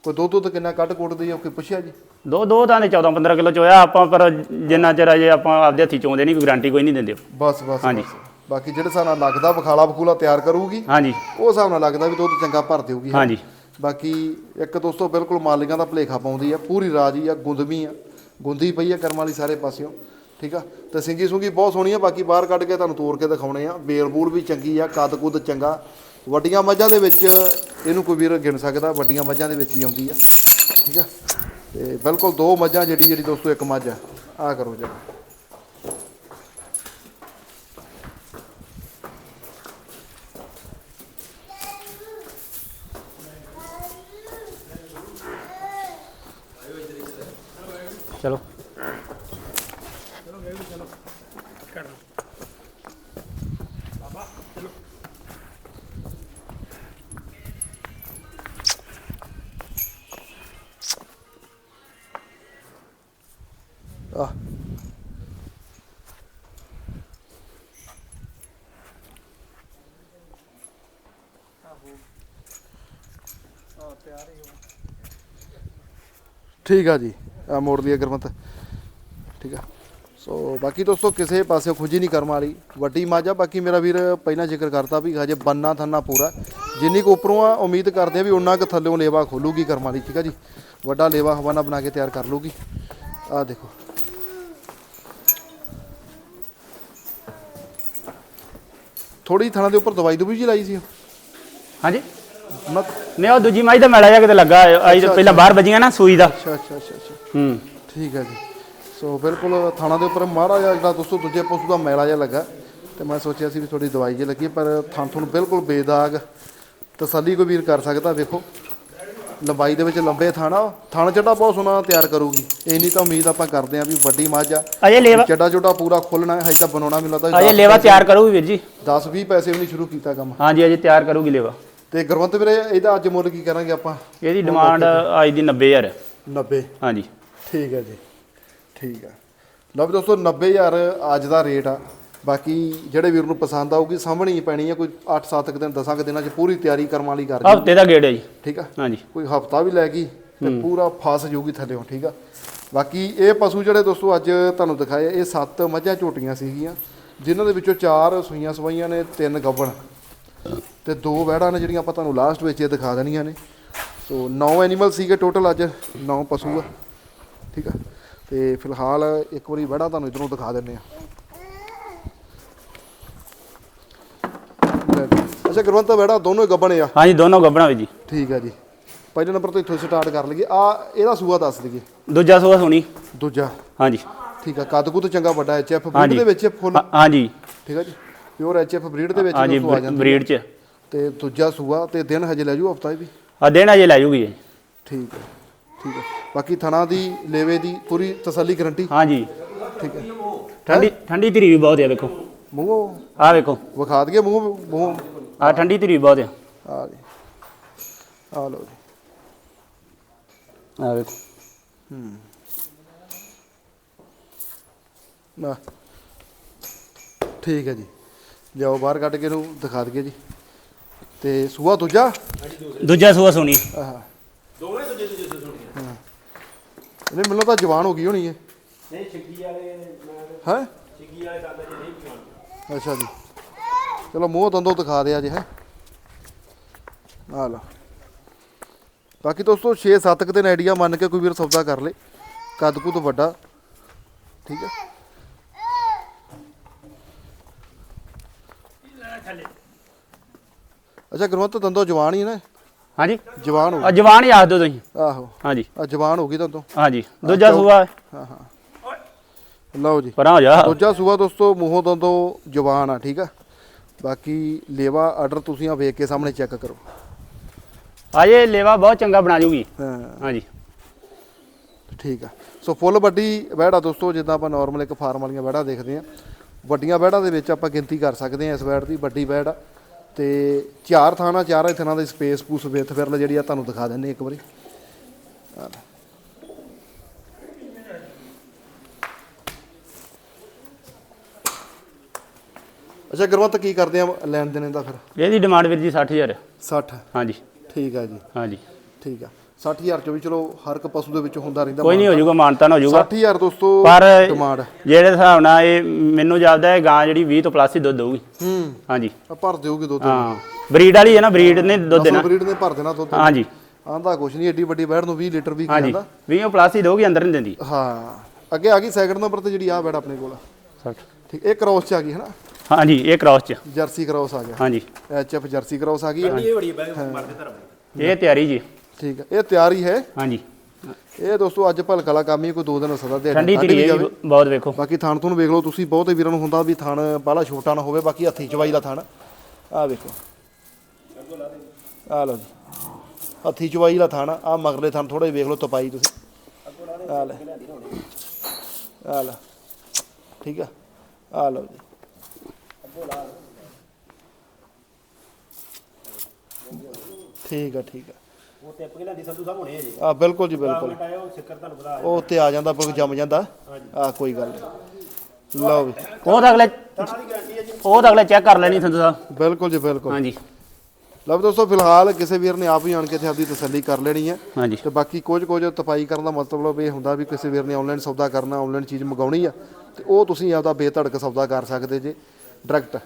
ਕੋਈ ਦੁੱਧ ਦੁੱਧ ਕਿੰਨਾ ਕੱਢ ਕੁੱਟ ਦੀ ਕੋਈ ਪੁੱਛਿਆ ਜੀ? ਦੋ ਦੋ ਤਾਂ ਦੇ 14 15 ਕਿਲੋ ਚੋਇਆ ਆਪਾਂ ਪਰ ਜਿੰਨਾ ਚਿਰ ਅਜੇ ਆਪਾਂ ਆਪਦੇ ਹੱਥੀ ਚੋਂਦੇ ਨਹੀਂ ਕੋਈ ਗਾਰੰਟੀ ਕੋਈ ਨਹੀਂ ਦਿੰਦੇ। ਬਸ ਬਸ ਹਾਂਜੀ। ਬਸ। ਬਾਕੀ ਜਿਹੜੇ ਨਾਲ ਲੱਗਦਾ ਵਿਖਾਲਾ ਵਕੂਲਾ ਤਿਆਰ ਕਰੂਗੀ ਹਾਂਜੀ। ਉਹ ਹਿਸਾਬ ਨਾਲ ਲੱਗਦਾ ਵੀ ਦੁੱਧ ਚੰਗਾ ਭਰ ਦੇਊਗੀ। ਹਾਂਜੀ। ਬਾਕੀ ਇੱਕ ਦੋਸਤੋ ਬਿਲਕੁਲ ਮਾਲਿਕਾਂ ਦਾ ਭਲੇਖਾ ਪਾਉਂਦੀ ਆ, ਪੂਰੀ ਰਾਜੀ ਆ ਗੁੰਦਵੀ ਆ, ਗੁੰਦੀ ਪਈ ਆ ਕਰਮ ਵਾਲੀ ਸਾਰੇ ਪਾਸਿਓਂ, ਠੀਕ ਆ? ਤੇ ਸਿੰਗੀ ਸੁੰਗੀ ਬਹੁਤ ਸੋਹਣੀ ਆ, ਬਾਕੀ ਬਾਹਰ ਕੱਢ ਕੇ ਤੁਹਾਨੂੰ ਤੋੜ ਕੇ ਦਿਖਾਉਣੇ ਆ। ਬੇਲ ਬੂਲ ਵੀ ਚੰਗੀ ਆ, ਕੱਦ ਕੁੱਦ ਚੰਗਾ। ਵੱਡੀਆਂ ਮੱਝਾਂ ਦੇ ਵਿੱਚ ਇਹਨੂੰ ਕੋਈ ਵੀਰ ਗਿਣ ਸਕਦਾ, ਵੱਡੀਆਂ ਮੱਝਾਂ ਦੇ ਵਿੱਚ ਹੀ ਆਉਂਦੀ ਆ, ਠੀਕ ਆ? ਤੇ ਬਿਲਕੁਲ ਦੋ ਮੱਝਾਂ ਜਿਹੜੀ ਜਿਹੜੀ ਦੋਸਤੋ ਇੱਕ ਮੱਝ ਆ। ਆ ਕਰੋ ਜੀ। ਚਲੋ। ਆ ਠੀਕ ਆ ਜੀ। ਆ ਮੋੜ ਲਿਆ ਗਰਮਤ। ਠੀਕ ਆ। ਸੋ ਬਾਕੀ ਦੋਸਤੋ ਕਿਸੇ ਪਾਸੇ ਖੁਜੀ ਨਹੀਂ ਕਰਮ ਵਾਲੀ। ਵੱਡੀ ਆ ਬਾਕੀ ਮੇਰਾ ਵੀਰ ਪਹਿਲਾਂ ਜ਼ਿਕਰ ਕਰਤਾ ਵੀ ਹਜੇ ਬੰਨਾ ਥੰਨਾ ਪੂਰਾ। ਜਿੰਨੀ ਕੁ ਉੱਪਰੋਂ ਆ ਉਮੀਦ ਕਰਦੇ ਆ ਵੀ ਉਹਨਾਂ ਕੁ ਥੱਲੇੋਂ ਲੇਵਾ ਖੋਲੂਗੀ ਕਰਮ ਵਾਲੀ ਠੀਕ ਆ ਜੀ? ਵੱਡਾ ਲੇਵਾ ਹਵਾਨਾ ਬਣਾ ਕੇ ਤਿਆਰ ਕਰ ਲੂਗੀ। ਆ ਦੇਖੋ। ਥੋੜੀ ਥਣਾ ਦੇ ਉੱਪਰ ਦਵਾਈ ਦੂਈ ਜੀ ਲਾਈ ਸੀ ਹਾਂਜੀ। ਨਹੀਂ ਉਹ ਦੂਜੀ ਮਾਈ ਦਾ ਮੈਲਾ ਜਾ ਕਿਤੇ ਲੱਗਾ ਆਈ ਤਾਂ ਪਹਿਲਾਂ ਬਾਹਰ ਵੱਜੀਆਂ ਨਾ ਸੂਈ ਦਾ। ਅੱਛਾ ਅੱਛਾ ਅੱਛਾ। ਹੂੰ। ਠੀਕ ਹੈ ਜੀ। ਸੋ ਬਿਲਕੁਲ ਥਾਣਾ ਦੇ ਉੱਪਰ ਮਾੜਾ ਜਿਹਾ ਜਿਹੜਾ ਦੋਸਤੋ ਦੂਜੇ ਪਸ਼ੂ ਦਾ ਮੈਲਾ ਜਿਹਾ ਲੱਗਾ ਤੇ ਮੈਂ ਸੋਚਿਆ ਸੀ ਵੀ ਥੋੜੀ ਦਵਾਈ ਜੇ ਲੱਗੀ ਪਰ ਥਾਂ ਤੁਹਾਨੂੰ ਬਿਲਕੁਲ ਬੇਦਾਗ। ਤਸੱਲੀ ਕੋਈ ਵੀਰ ਕਰ ਸਕਦਾ ਵੇਖੋ। ਲੰਬਾਈ ਦੇ ਵਿੱਚ ਲੰਬੇ ਥਾਣਾ ਥਣ ਚੱਡਾ ਬਹੁਤ ਸੋਹਣਾ ਤਿਆਰ ਕਰੂਗੀ। ਇੰਨੀ ਤਾਂ ਉਮੀਦ ਆਪਾਂ ਕਰਦੇ ਆਂ ਵੀ ਵੱਡੀ ਮੱਝ ਆ। ਅਜੇ ਲੇਵਾ ਚੱਡਾ ਚੋਡਾ ਪੂਰਾ ਖੋਲਣਾ ਹੈ ਹਜੇ ਤਾਂ ਬਣਾਉਣਾ ਮੈਨੂੰ ਲੱਗਦਾ। ਅਜੇ ਲੇਵਾ ਤਿਆਰ ਕਰੂਗੀ ਵੀਰ ਜੀ। 10 20 ਪੈਸੇ ਵੀ ਨਹੀਂ ਸ਼ੁਰੂ ਕੀਤਾ ਕੰਮ। ਹਾਂਜੀ ਅਜੇ ਤਿਆਰ ਕਰੂਗੀ ਲੇਵਾ। ਤੇ ਗੁਰਵੰਤ ਵੀਰੇ ਇਹਦਾ ਅੱਜ ਮੁੱਲ ਕੀ ਕਰਾਂਗੇ ਆਪਾਂ? ਇਹਦੀ ਡਿਮਾਂਡ ਅੱਜ ਦੀ 90000 90 ਹਾਂਜੀ। ਠੀਕ ਹੈ ਜੀ ਠੀਕ ਹੈ। ਲਓ ਵੀ ਦੋਸਤੋ 90000 ਅੱਜ ਦਾ ਰੇਟ ਆ। ਬਾਕੀ ਜਿਹੜੇ ਵੀਰ ਨੂੰ ਪਸੰਦ ਆਊਗੀ ਸਾਹਮਣੇ ਹੀ ਪੈਣੀ ਆ ਕੋਈ 8-7 ਦਿਨ 10 ਦਿਨਾਂ ਚ ਪੂਰੀ ਤਿਆਰੀ ਕਰਮ ਵਾਲੀ ਕਰ ਜੀ ਹਫ਼ਤੇ ਦਾ ਗੇੜ ਹੈ ਜੀ। ਠੀਕ ਆ? ਹਾਂਜੀ। ਕੋਈ ਹਫਤਾ ਵੀ ਲੈ ਗਈ ਤੇ ਪੂਰਾ ਫਸ ਜਾਊਗੀ ਥੱਲੇੋਂ ਠੀਕ ਆ? ਬਾਕੀ ਇਹ ਪਸ਼ੂ ਜਿਹੜੇ ਦੋਸਤੋ ਅੱਜ ਤੁਹਾਨੂੰ ਦਿਖਾਏ ਇਹ ਸੱਤ ਮੱਝਾਂ ਝੋਟੀਆਂ ਸੀਗੀਆਂ ਜਿਨ੍ਹਾਂ ਦੇ ਵਿੱਚੋਂ ਚਾਰ ਸੂਈਆਂ ਸਵਾਈਆਂ ਨੇ ਤਿੰਨ ਗੱਬਣ। ਤੇ ਦੋ ਵਹਿੜਾਂ ਨੇ ਜਿਹੜੀਆਂ ਆਪਾਂ ਤੁਹਾਨੂੰ ਲਾਸਟ ਵਿੱਚ ਇਹ ਦਿਖਾ ਦੇਣੀਆਂ ਨੇ। ਸੋ 9 ਐਨੀਮਲ ਸੀਗੇ ਟੋਟਲ ਅੱਜ 9 ਪਸ਼ੂ ਆ। ਠੀਕ ਆ? ਤੇ ਫਿਲਹਾਲ ਇੱਕ ਵਾਰੀ ਵਹਿੜਾ ਤੁਹਾਨੂੰ ਇਧਰੋਂ ਦਿਖਾ ਦਿੰਨੇ ਆ। ਅੱਛਾ ਗੁਰਵੰਤ ਵਹਿੜਾ ਦੋਨੋਂ ਗੱਬਣ ਆ? ਹਾਂਜੀ ਦੋਨੋਂ ਗੱਬਣਾ ਵੀ ਜੀ। ਠੀਕ ਹੈ ਜੀ। ਪਹਿਲੇ ਨੰਬਰ ਤੋਂ ਇੱਥੋਂ ਸਟਾਰਟ ਕਰ ਲਈਏ। ਆ ਇਹਦਾ ਸੂਆ ਦੱਸ ਦਈਏ। ਦੂਜਾ ਸੂਆ ਸੋਣੀ ਦੂਜਾ। ਹਾਂਜੀ। ਠੀਕ ਆ ਕੱਦ ਕੁੱਦ ਚੰਗਾ ਵੱਡਾ ਐਚ ਐਫ ਬਰੀਡ ਹਾਂਜੀ। ਦੇ ਵਿੱਚ ਫੁੱਲ ਹਾਂਜੀ। ਠੀਕ ਆ ਜੀ। ਪਿਓਰ ਐਚ ਐਫ ਬਰੀਡ ਦੇ ਵਿੱਚ ਹਾਂਜੀ ਆ ਬਰੀਡ ਚ। ਤੇ ਦੂਜਾ ਸੂਆ ਤੇ ਦਿਨ ਹਜੇ ਲੈ ਜੂ ਹਫਤਾ ਵੀ? ਆ ਦਿਨ ਅਜੇ ਲੈ ਜੂਗੀ ਜੀ ਠੀਕ ਹੈ ਠੀਕ ਹੈ। ਬਾਕੀ ਥਣਾ ਦੀ ਲੇਵੇ ਦੀ ਪੂਰੀ ਤਸੱਲੀ ਗਰੰਟੀ? ਹਾਂਜੀ। ਠੀਕ ਹੈ। ਠੰਡੀ ਠੰਡੀ ਧੀਰੀ ਵੀ ਬਹੁਤ ਹੈ ਵੇਖੋ। ਮੂੰਹੋਂ? ਆ ਵੇਖੋ। ਵਿਖਾ ਦਈਏ ਮੂੰਹ ਮੂੰਹ। ਆ ਠੰਡੀ ਧੀਰੀ ਬਹੁਤ ਹੈ ਆ ਜੀ ਆ ਲਓ ਜੀ। ਆ ਵੇਖੋ। ਨਾ। ਠੀਕ ਹੈ ਜੀ। ਜਾਓ ਬਾਹਰ ਕੱਢ ਕੇ ਇਹਨੂੰ ਦਿਖਾ ਦਈਏ ਜੀ। ਤੇ ਸੂਆ ਦੂਜਾ? ਦੂਜਾ ਸੂਆ ਸੋਣੀ ਆਹ ਦੋਵੇਂ ਦੂਜੇ ਦੂਜੇ ਸੁਣੀਆਂ ਇਹਨੇ ਮੈਨੂੰ ਤਾਂ ਜਵਾਨ ਹੋ ਗਈ ਹੋਣੀ ਹੈ। ਨਹੀਂ ਛਿੱਗੀ ਵਾਲੇ ਹੈ? ਛਿੱਗੀ ਵਾਲੇ ਦੰਦ ਨਹੀਂ ਅੱਛਾ ਜੀ। ਚਲੋ ਮੂੰਹ ਦੰਦੋਂ ਦਿਖਾ ਦਿਆ ਜੀ ਹੈ। ਆ ਲਓ ਬਾਕੀ ਦੋਸਤੋ 6-7 ਦਿਨ ਆਈਡੀਆ ਮੰਨ ਕੇ ਕੋਈ ਵੀਰ ਸੌਦਾ ਕਰ ਲੇ। ਕੱਦ ਕੁ ਤੋਂ ਵੱਡਾ। ਠੀਕ ਹੈ। ਅੱਛਾ ਗੁਰਵੰਤ ਦੰਦੋਂ ਜਵਾਨ ਹੀ ਨਾ। ਹਾਂਜੀ? ਜਵਾਨ ਹੋ ਆ ਜਵਾਨ ਹੀ ਆਖ ਦਿਓ ਤੁਸੀਂ। ਗਈ। ਆਹੋ। ਹਾਂਜੀ। ਆ ਜਵਾਨ ਹੋ ਗਈ ਦੰਦੋਂ ਹਾਂਜੀ। ਦੂਜਾ ਸੂਆ? ਹਾਂ ਹਾਂ। ਲਓ ਜੀ। ਪਰਾਂ ਹੋ ਜਾ। ਦੂਜਾ ਸੂਆ ਦੋਸਤੋ ਮੂੰਹੋਂ ਦੰਦੋਂ ਜਵਾਨ ਆ ਠੀਕ ਆ? ਬਾਕੀ ਲੇਵਾ ਆਰਡਰ ਤੁਸੀਂ ਆ ਵੇਖ ਕੇ ਸਾਹਮਣੇ ਚੈੱਕ ਕਰੋ। ਅਜੇ ਲੇਵਾ ਬਹੁਤ ਚੰਗਾ ਬਣਾ ਜੂਗੀ। ਹਾਂ। ਹਾਂਜੀ। ਠੀਕ ਆ। ਸੋ ਫੁੱਲ ਵੱਡੀ ਵਹਿੜਾ ਦੋਸਤੋ ਜਿੱਦਾਂ ਆਪਾਂ ਨਾਰਮਲ ਇੱਕ ਫਾਰਮ ਵਾਲੀਆਂ ਵਹਿੜਾ ਦੇਖਦੇ ਆ। ਵੱਡੀਆਂ ਵਹਿੜਾਂ ਦੇ ਵਿੱਚ ਆਪਾਂ ਗਿਣਤੀ ਕਰ ਸਕਦੇ ਆ ਇਸ ਵਹਿੜ ਦੀ ਵੱਡੀ ਵਹਿੜ ਆ। ਤੇ ਚਾਰ ਥਾਣਾ ਚਾਰ ਥਾਣਾ ਦੀ ਸਪੇਸ ਪੂਸ ਵਿੱਥ ਫਿਰਲ ਜਿਹੜੀ ਆ ਤੁਹਾਨੂੰ ਦਿਖਾ ਦਿੰਨੇ ਇੱਕ ਵਾਰੀ। ਅੱਛਾ ਗੁਰਵੰਤ ਕੀ ਕਰਦੇ ਆ ਲੈਣ ਦੇਣ ਦਾ ਫਿਰ? ਇਹਦੀ ਡਿਮਾਂਡ ਵੀਰ ਜੀ 60000 60 ਹਾਂਜੀ। ਠੀਕ ਆ ਜੀ। ਹਾਂਜੀ। ਠੀਕ ਆ। 60000 ਚੋਂ ਵੀ ਚਲੋ ਹਰ ਇੱਕ ਪਸ਼ੂ ਦੇ ਵਿੱਚ ਹੁੰਦਾ ਰਹਿੰਦਾ ਕੋਈ ਨਹੀਂ ਹੋ ਜਾਊਗਾ ਮਾਨਤਾ ਨਾ ਹੋ ਜਾਊਗਾ 60000 ਦੋਸਤੋ ਪਰ ਡਿਮਾਂਡ। ਜਿਹੜੇ ਹਿਸਾਬ ਨਾਲ ਇਹ ਮੈਨੂੰ ਜਾਪਦਾ ਹੈ ਗਾਂ ਜਿਹੜੀ 20 ਤੋਂ ਪਲੱਸ ਹੀ ਦੁੱਧ ਦਊਗੀ। ਹੂੰ। ਹਾਂਜੀ। ਆ ਭਰ ਦਿਓਗੇ ਦੁੱਧ। ਹਾਂ। ਬਰੀਡ ਵਾਲੀ ਹੈ ਨਾ ਬਰੀਡ ਨੇ ਦੁੱਧ ਦੇਣਾ। ਬਰੀਡ ਨੇ ਭਰ ਦੇਣਾ ਦੁੱਧ। ਹਾਂਜੀ। ਆਂਦਾ ਕੁਛ ਨਹੀਂ ਏਡੀ ਵੱਡੀ ਬੈੜ ਨੂੰ 20 ਲੀਟਰ ਵੀ ਕੀ ਹਾਂਜੀ। ਜਾਂਦਾ 20 ਪਲੱਸ ਹੀ ਦਊਗੀ ਅੰਦਰ ਨਹੀਂ ਦਿੰਦੀ। ਹਾਂ। ਅੱਗੇ ਆ ਗਈ ਸੈਕਿੰਡ ਨੰਬਰ ਤੇ ਜਿਹੜੀ ਆ ਬੈੜ ਆਪਣੇ ਕੋਲ। ਠੀਕ ਇਹ ਕ੍ਰੋਸ ਚ ਆ ਗਈ ਹੈ ਨਾ? ਹਾਂਜੀ ਇਹ ਕ੍ਰਾਸ ਚ। ਜਰਸੀ ਕ੍ਰੋਸ ਆ ਗਿਆ। ਹਾਂਜੀ। ਐਚ ਐਫ ਜਰਸੀ ਕ੍ਰੋਸ ਆ ਗਈ। ਆ। ਇਹ ਤਿਆਰੀ ਜੀ। ਠੀਕ ਹੈ ਇਹ ਤਿਆਰੀ ਹੈ। ਹਾਂਜੀ। ਇਹ ਦੋਸਤੋ ਅੱਜ ਭਲਕ ਵਾਲਾ ਕੰਮ ਹੀ ਕੋਈ ਦੋ ਦਿਨ ਸਦਾ ਦੇ ਠੰਡੀ ਇਹ ਵੀ ਬਹੁਤ ਵੇਖੋ। ਬਾਕੀ ਥਾਣ ਤੁਹਾਨੂੰ ਵੇਖ ਲਓ ਤੁਸੀਂ ਬਹੁਤੇ ਵੀਰਾਂ ਨੂੰ ਹੁੰਦਾ ਵੀ ਥਾਣ ਬਾਹਲਾ ਛੋਟਾ ਨਾ ਹੋਵੇ ਬਾਕੀ ਹੱਥੀ ਚਵਾਈ ਦਾ ਥਾਣ ਆ ਵੇਖੋ। ਆ ਲਓ ਜੀ। ਹੱਥੀ ਚਵਾਈ ਦਾ ਥਾਣ ਆ ਮਗਰਲੇ ਥਾਣ ਥੋੜੇ ਵੇਖ ਲਓ ਤਪਾਈ ਤੁਸੀਂ। ਆ ਲੈ। ਆ ਲੈ। ਠੀਕ ਆ। ਆ ਲਓ ਜੀ। ਠੀਕ ਆ ਠੀਕ ਆ। ਉਹ ਟਿੱਪ ਕੇ ਲੈਂਦੀ ਸੰਧੂ ਸਾਹਿਬ ਹੋਣੇ ਆ ਜੀ। ਆ ਬਿਲਕੁਲ ਜੀ ਬਿਲਕੁਲ। ਉਹ ਸਿੱਕਰ ਤੁਹਾਨੂੰ ਪਤਾ ਉਹ ਉੱਤੇ ਆ ਜਾਂਦਾ ਪਰ ਜੰਮ ਜਾਂਦਾ। ਆ ਕੋਈ ਗੱਲ ਨਹੀਂ ਲਓ ਵੀ। ਉਹ ਤਾਂ ਅਗਲੇ ਉਹ ਤਾਂ ਅਗਲੇ ਚੈੱਕ ਕਰ ਲੈਣੀ ਸੰਧੂ ਸਾਹਿਬ। ਬਿਲਕੁਲ ਜੀ ਬਿਲਕੁਲ। ਹਾਂਜੀ। ਲਓ ਦੋਸਤੋ ਫਿਲਹਾਲ ਕਿਸੇ ਵੀਰ ਨੇ ਆਪ ਹੀ ਆਣ ਕੇ ਇੱਥੇ ਆਪਦੀ ਤਸੱਲੀ ਕਰ ਲੈਣੀ ਹੈ। ਹਾਂਜੀ। ਤੇ ਬਾਕੀ ਕੁਝ ਕੁਝ ਤਪਾਈ ਕਰਨ ਦਾ ਮਤਲਬ ਇਹ ਹੁੰਦਾ ਵੀ ਕਿਸੇ ਵੀਰ ਨੇ ਆਨਲਾਈਨ ਸੌਦਾ ਕਰਨਾ ਆਨਲਾਈਨ ਚੀਜ਼ ਮੰਗਾਉਣੀ ਆ ਤੇ ਉਹ ਤੁਸੀਂ ਆਪਦਾ ਬੇਧੜਕ ਸੌਦਾ ਕਰ ਸਕਦੇ ਜੇ ਡਾਇਰੈਕਟ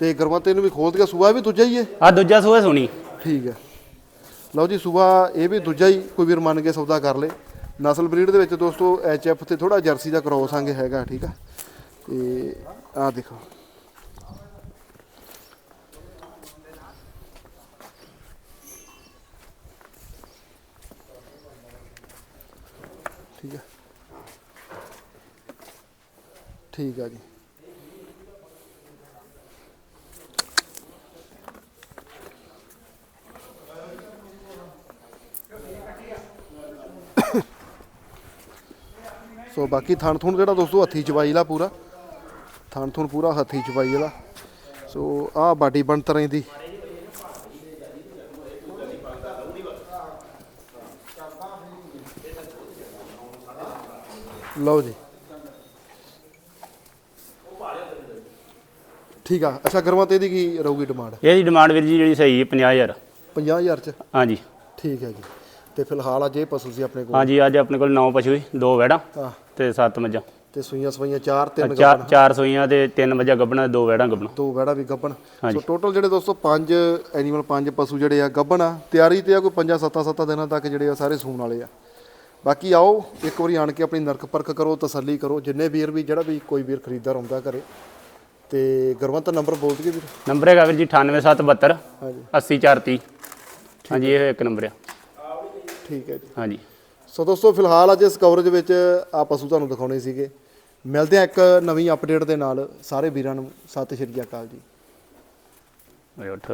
ਤੇ ਗਰਮਤੇ ਨੂੰ ਵੀ ਖੋਲ ਕੇ ਸੂਆ ਵੀ ਦੂਜਾ ਹੀ ਹੈ। ਆ ਦੂਜਾ ਸੂਆ ਸੋਣੀ ਠੀਕ ਹੈ। ਲਓ ਜੀ, ਸੂਆ ਇਹ ਵੀ ਦੂਜਾ ਹੀ ਕੋਈ ਵੀਰ ਮੰਨ ਕੇ ਸੌਦਾ ਕਰ ਲੇ। ਨਸਲ ਬਰੀਡ ਦੇ ਵਿੱਚ ਦੋਸਤੋ ਐਚ ਐਫ ਤੇ ਥੋੜਾ ਜਰਸੀ ਦਾ ਕ੍ਰੋਸ ਆਂਗੇ ਹੈਗਾ, ਠੀਕ ਆ? ਤੇ ਆਹ ਦੇਖੋ। ਠੀਕ ਆ? ਠੀਕ ਆ ਜੀ। ਸੋ ਬਾਕੀ ਥਣ ਥੁਣ ਜਿਹੜਾ ਦੋਸਤੋ ਹੱਥੀ ਚਵਾਈ ਲਾ ਪੂਰਾ। ਥਣ ਥੁਣ ਪੂਰਾ ਹੱਥੀ ਚਵਾਈ ਵਾਲਾ। ਸੋ ਆਹ ਬਾਡੀ ਬਣ ਤਰ੍ਹਾਂ ਦੀ ਲਓ ਜੀ। ਠੀਕ ਆ। ਅੱਛਾ ਗਰਮਾ ਤੇ ਇਹਦੀ ਕੀ ਰਹੂਗੀ ਡਿਮਾਂਡ ਇਹਦੀ ਡਿਮਾਂਡ ਵੀਰ ਜੀ ਜਿਹੜੀ ਸਹੀ ਹੈ 50000 50000 ਚ? ਹਾਂਜੀ। ਠੀਕ ਹੈ ਜੀ। ਤੇ ਫਿਲਹਾਲ ਅੱਜ ਇਹ ਪਸ਼ੂ ਸੀ ਆਪਣੇ ਕੋਲ? ਹਾਂਜੀ ਅੱਜ ਆਪਣੇ ਕੋਲ 9 ਪਸ਼ੂ ਸੀ ਦੋ ਵੈੜਾਂ। ਹਾਂ ਤੇ 7 ਮੱਝਾਂ। ਤੇ ਸੂਈਆਂ ਸਵਾਈਆਂ ਚਾਰ ਤਿੰਨ ਚਾਰ ਚਾਰ ਸੂਈਆਂ ਤੇ ਤਿੰਨ ਮੱਝਾਂ ਗੱਭਣਾ ਦੋ ਵੈੜਾਂ ਗੱਭਣਾ ਦੋ ਵੜਾ ਵੀ ਗੱਬਣ। ਹਾਂਜੀ। ਸੋ ਟੋਟਲ ਜਿਹੜੇ ਦੋਸਤੋ ਪੰਜ ਐਨੀਮਲ ਪੰਜ ਪਸ਼ੂ ਜਿਹੜੇ ਆ ਗੱਬਣ ਆ। ਤਿਆਰੀ ਤੇ ਆ ਕੋਈ ਪੰਜਾਂ ਸੱਤਾਂ ਸੱਤਾਂ ਦਿਨਾਂ ਤੱਕ ਜਿਹੜੇ ਆ ਸਾਰੇ ਸੂਣ ਵਾਲੇ ਆ। ਬਾਕੀ ਆਓ ਇੱਕ ਵਾਰੀ ਆਣ ਕੇ ਆਪਣੀ ਨਰਕ ਪਰਖ ਕਰੋ ਤਸੱਲੀ ਕਰੋ। ਜਿੰਨੇ ਵੀਰ ਵੀ ਜਿਹੜਾ ਵੀ ਕੋਈ ਵੀਰ ਖਰੀਦਦਾਰ ਆਉਂਦਾ ਘਰੇ। ਤੇ ਗੁਰਵੰਤ ਨੰਬਰ ਬੋਲ ਦਈਏ ਵੀਰ? ਨੰਬਰ ਹੈਗਾ ਵੀਰ ਜੀ 98772 ਹਾਂਜੀ। 80430 ਹਾਂਜੀ ਇਹ ਇੱਕ ਨੰਬਰ ਆ। ਠੀਕ ਹੈ ਜੀ। ਹਾਂਜੀ। ਸੋ ਦੋਸਤੋ, ਫਿਲਹਾਲ ਅੱਜ ਇਸ ਕਵਰੇਜ ਵਿੱਚ ਆ ਪਸ਼ੂ ਤੁਹਾਨੂੰ ਦਿਖਾਉਣੇ ਸੀਗੇ। ਮਿਲਦੇ ਆ ਇੱਕ ਨਵੀਂ ਅਪਡੇਟ ਦੇ ਨਾਲ। ਸਾਰੇ ਵੀਰਾਂ ਨੂੰ ਸਤਿ ਸ਼੍ਰੀ ਅਕਾਲ ਜੀ। ਉੱਠ।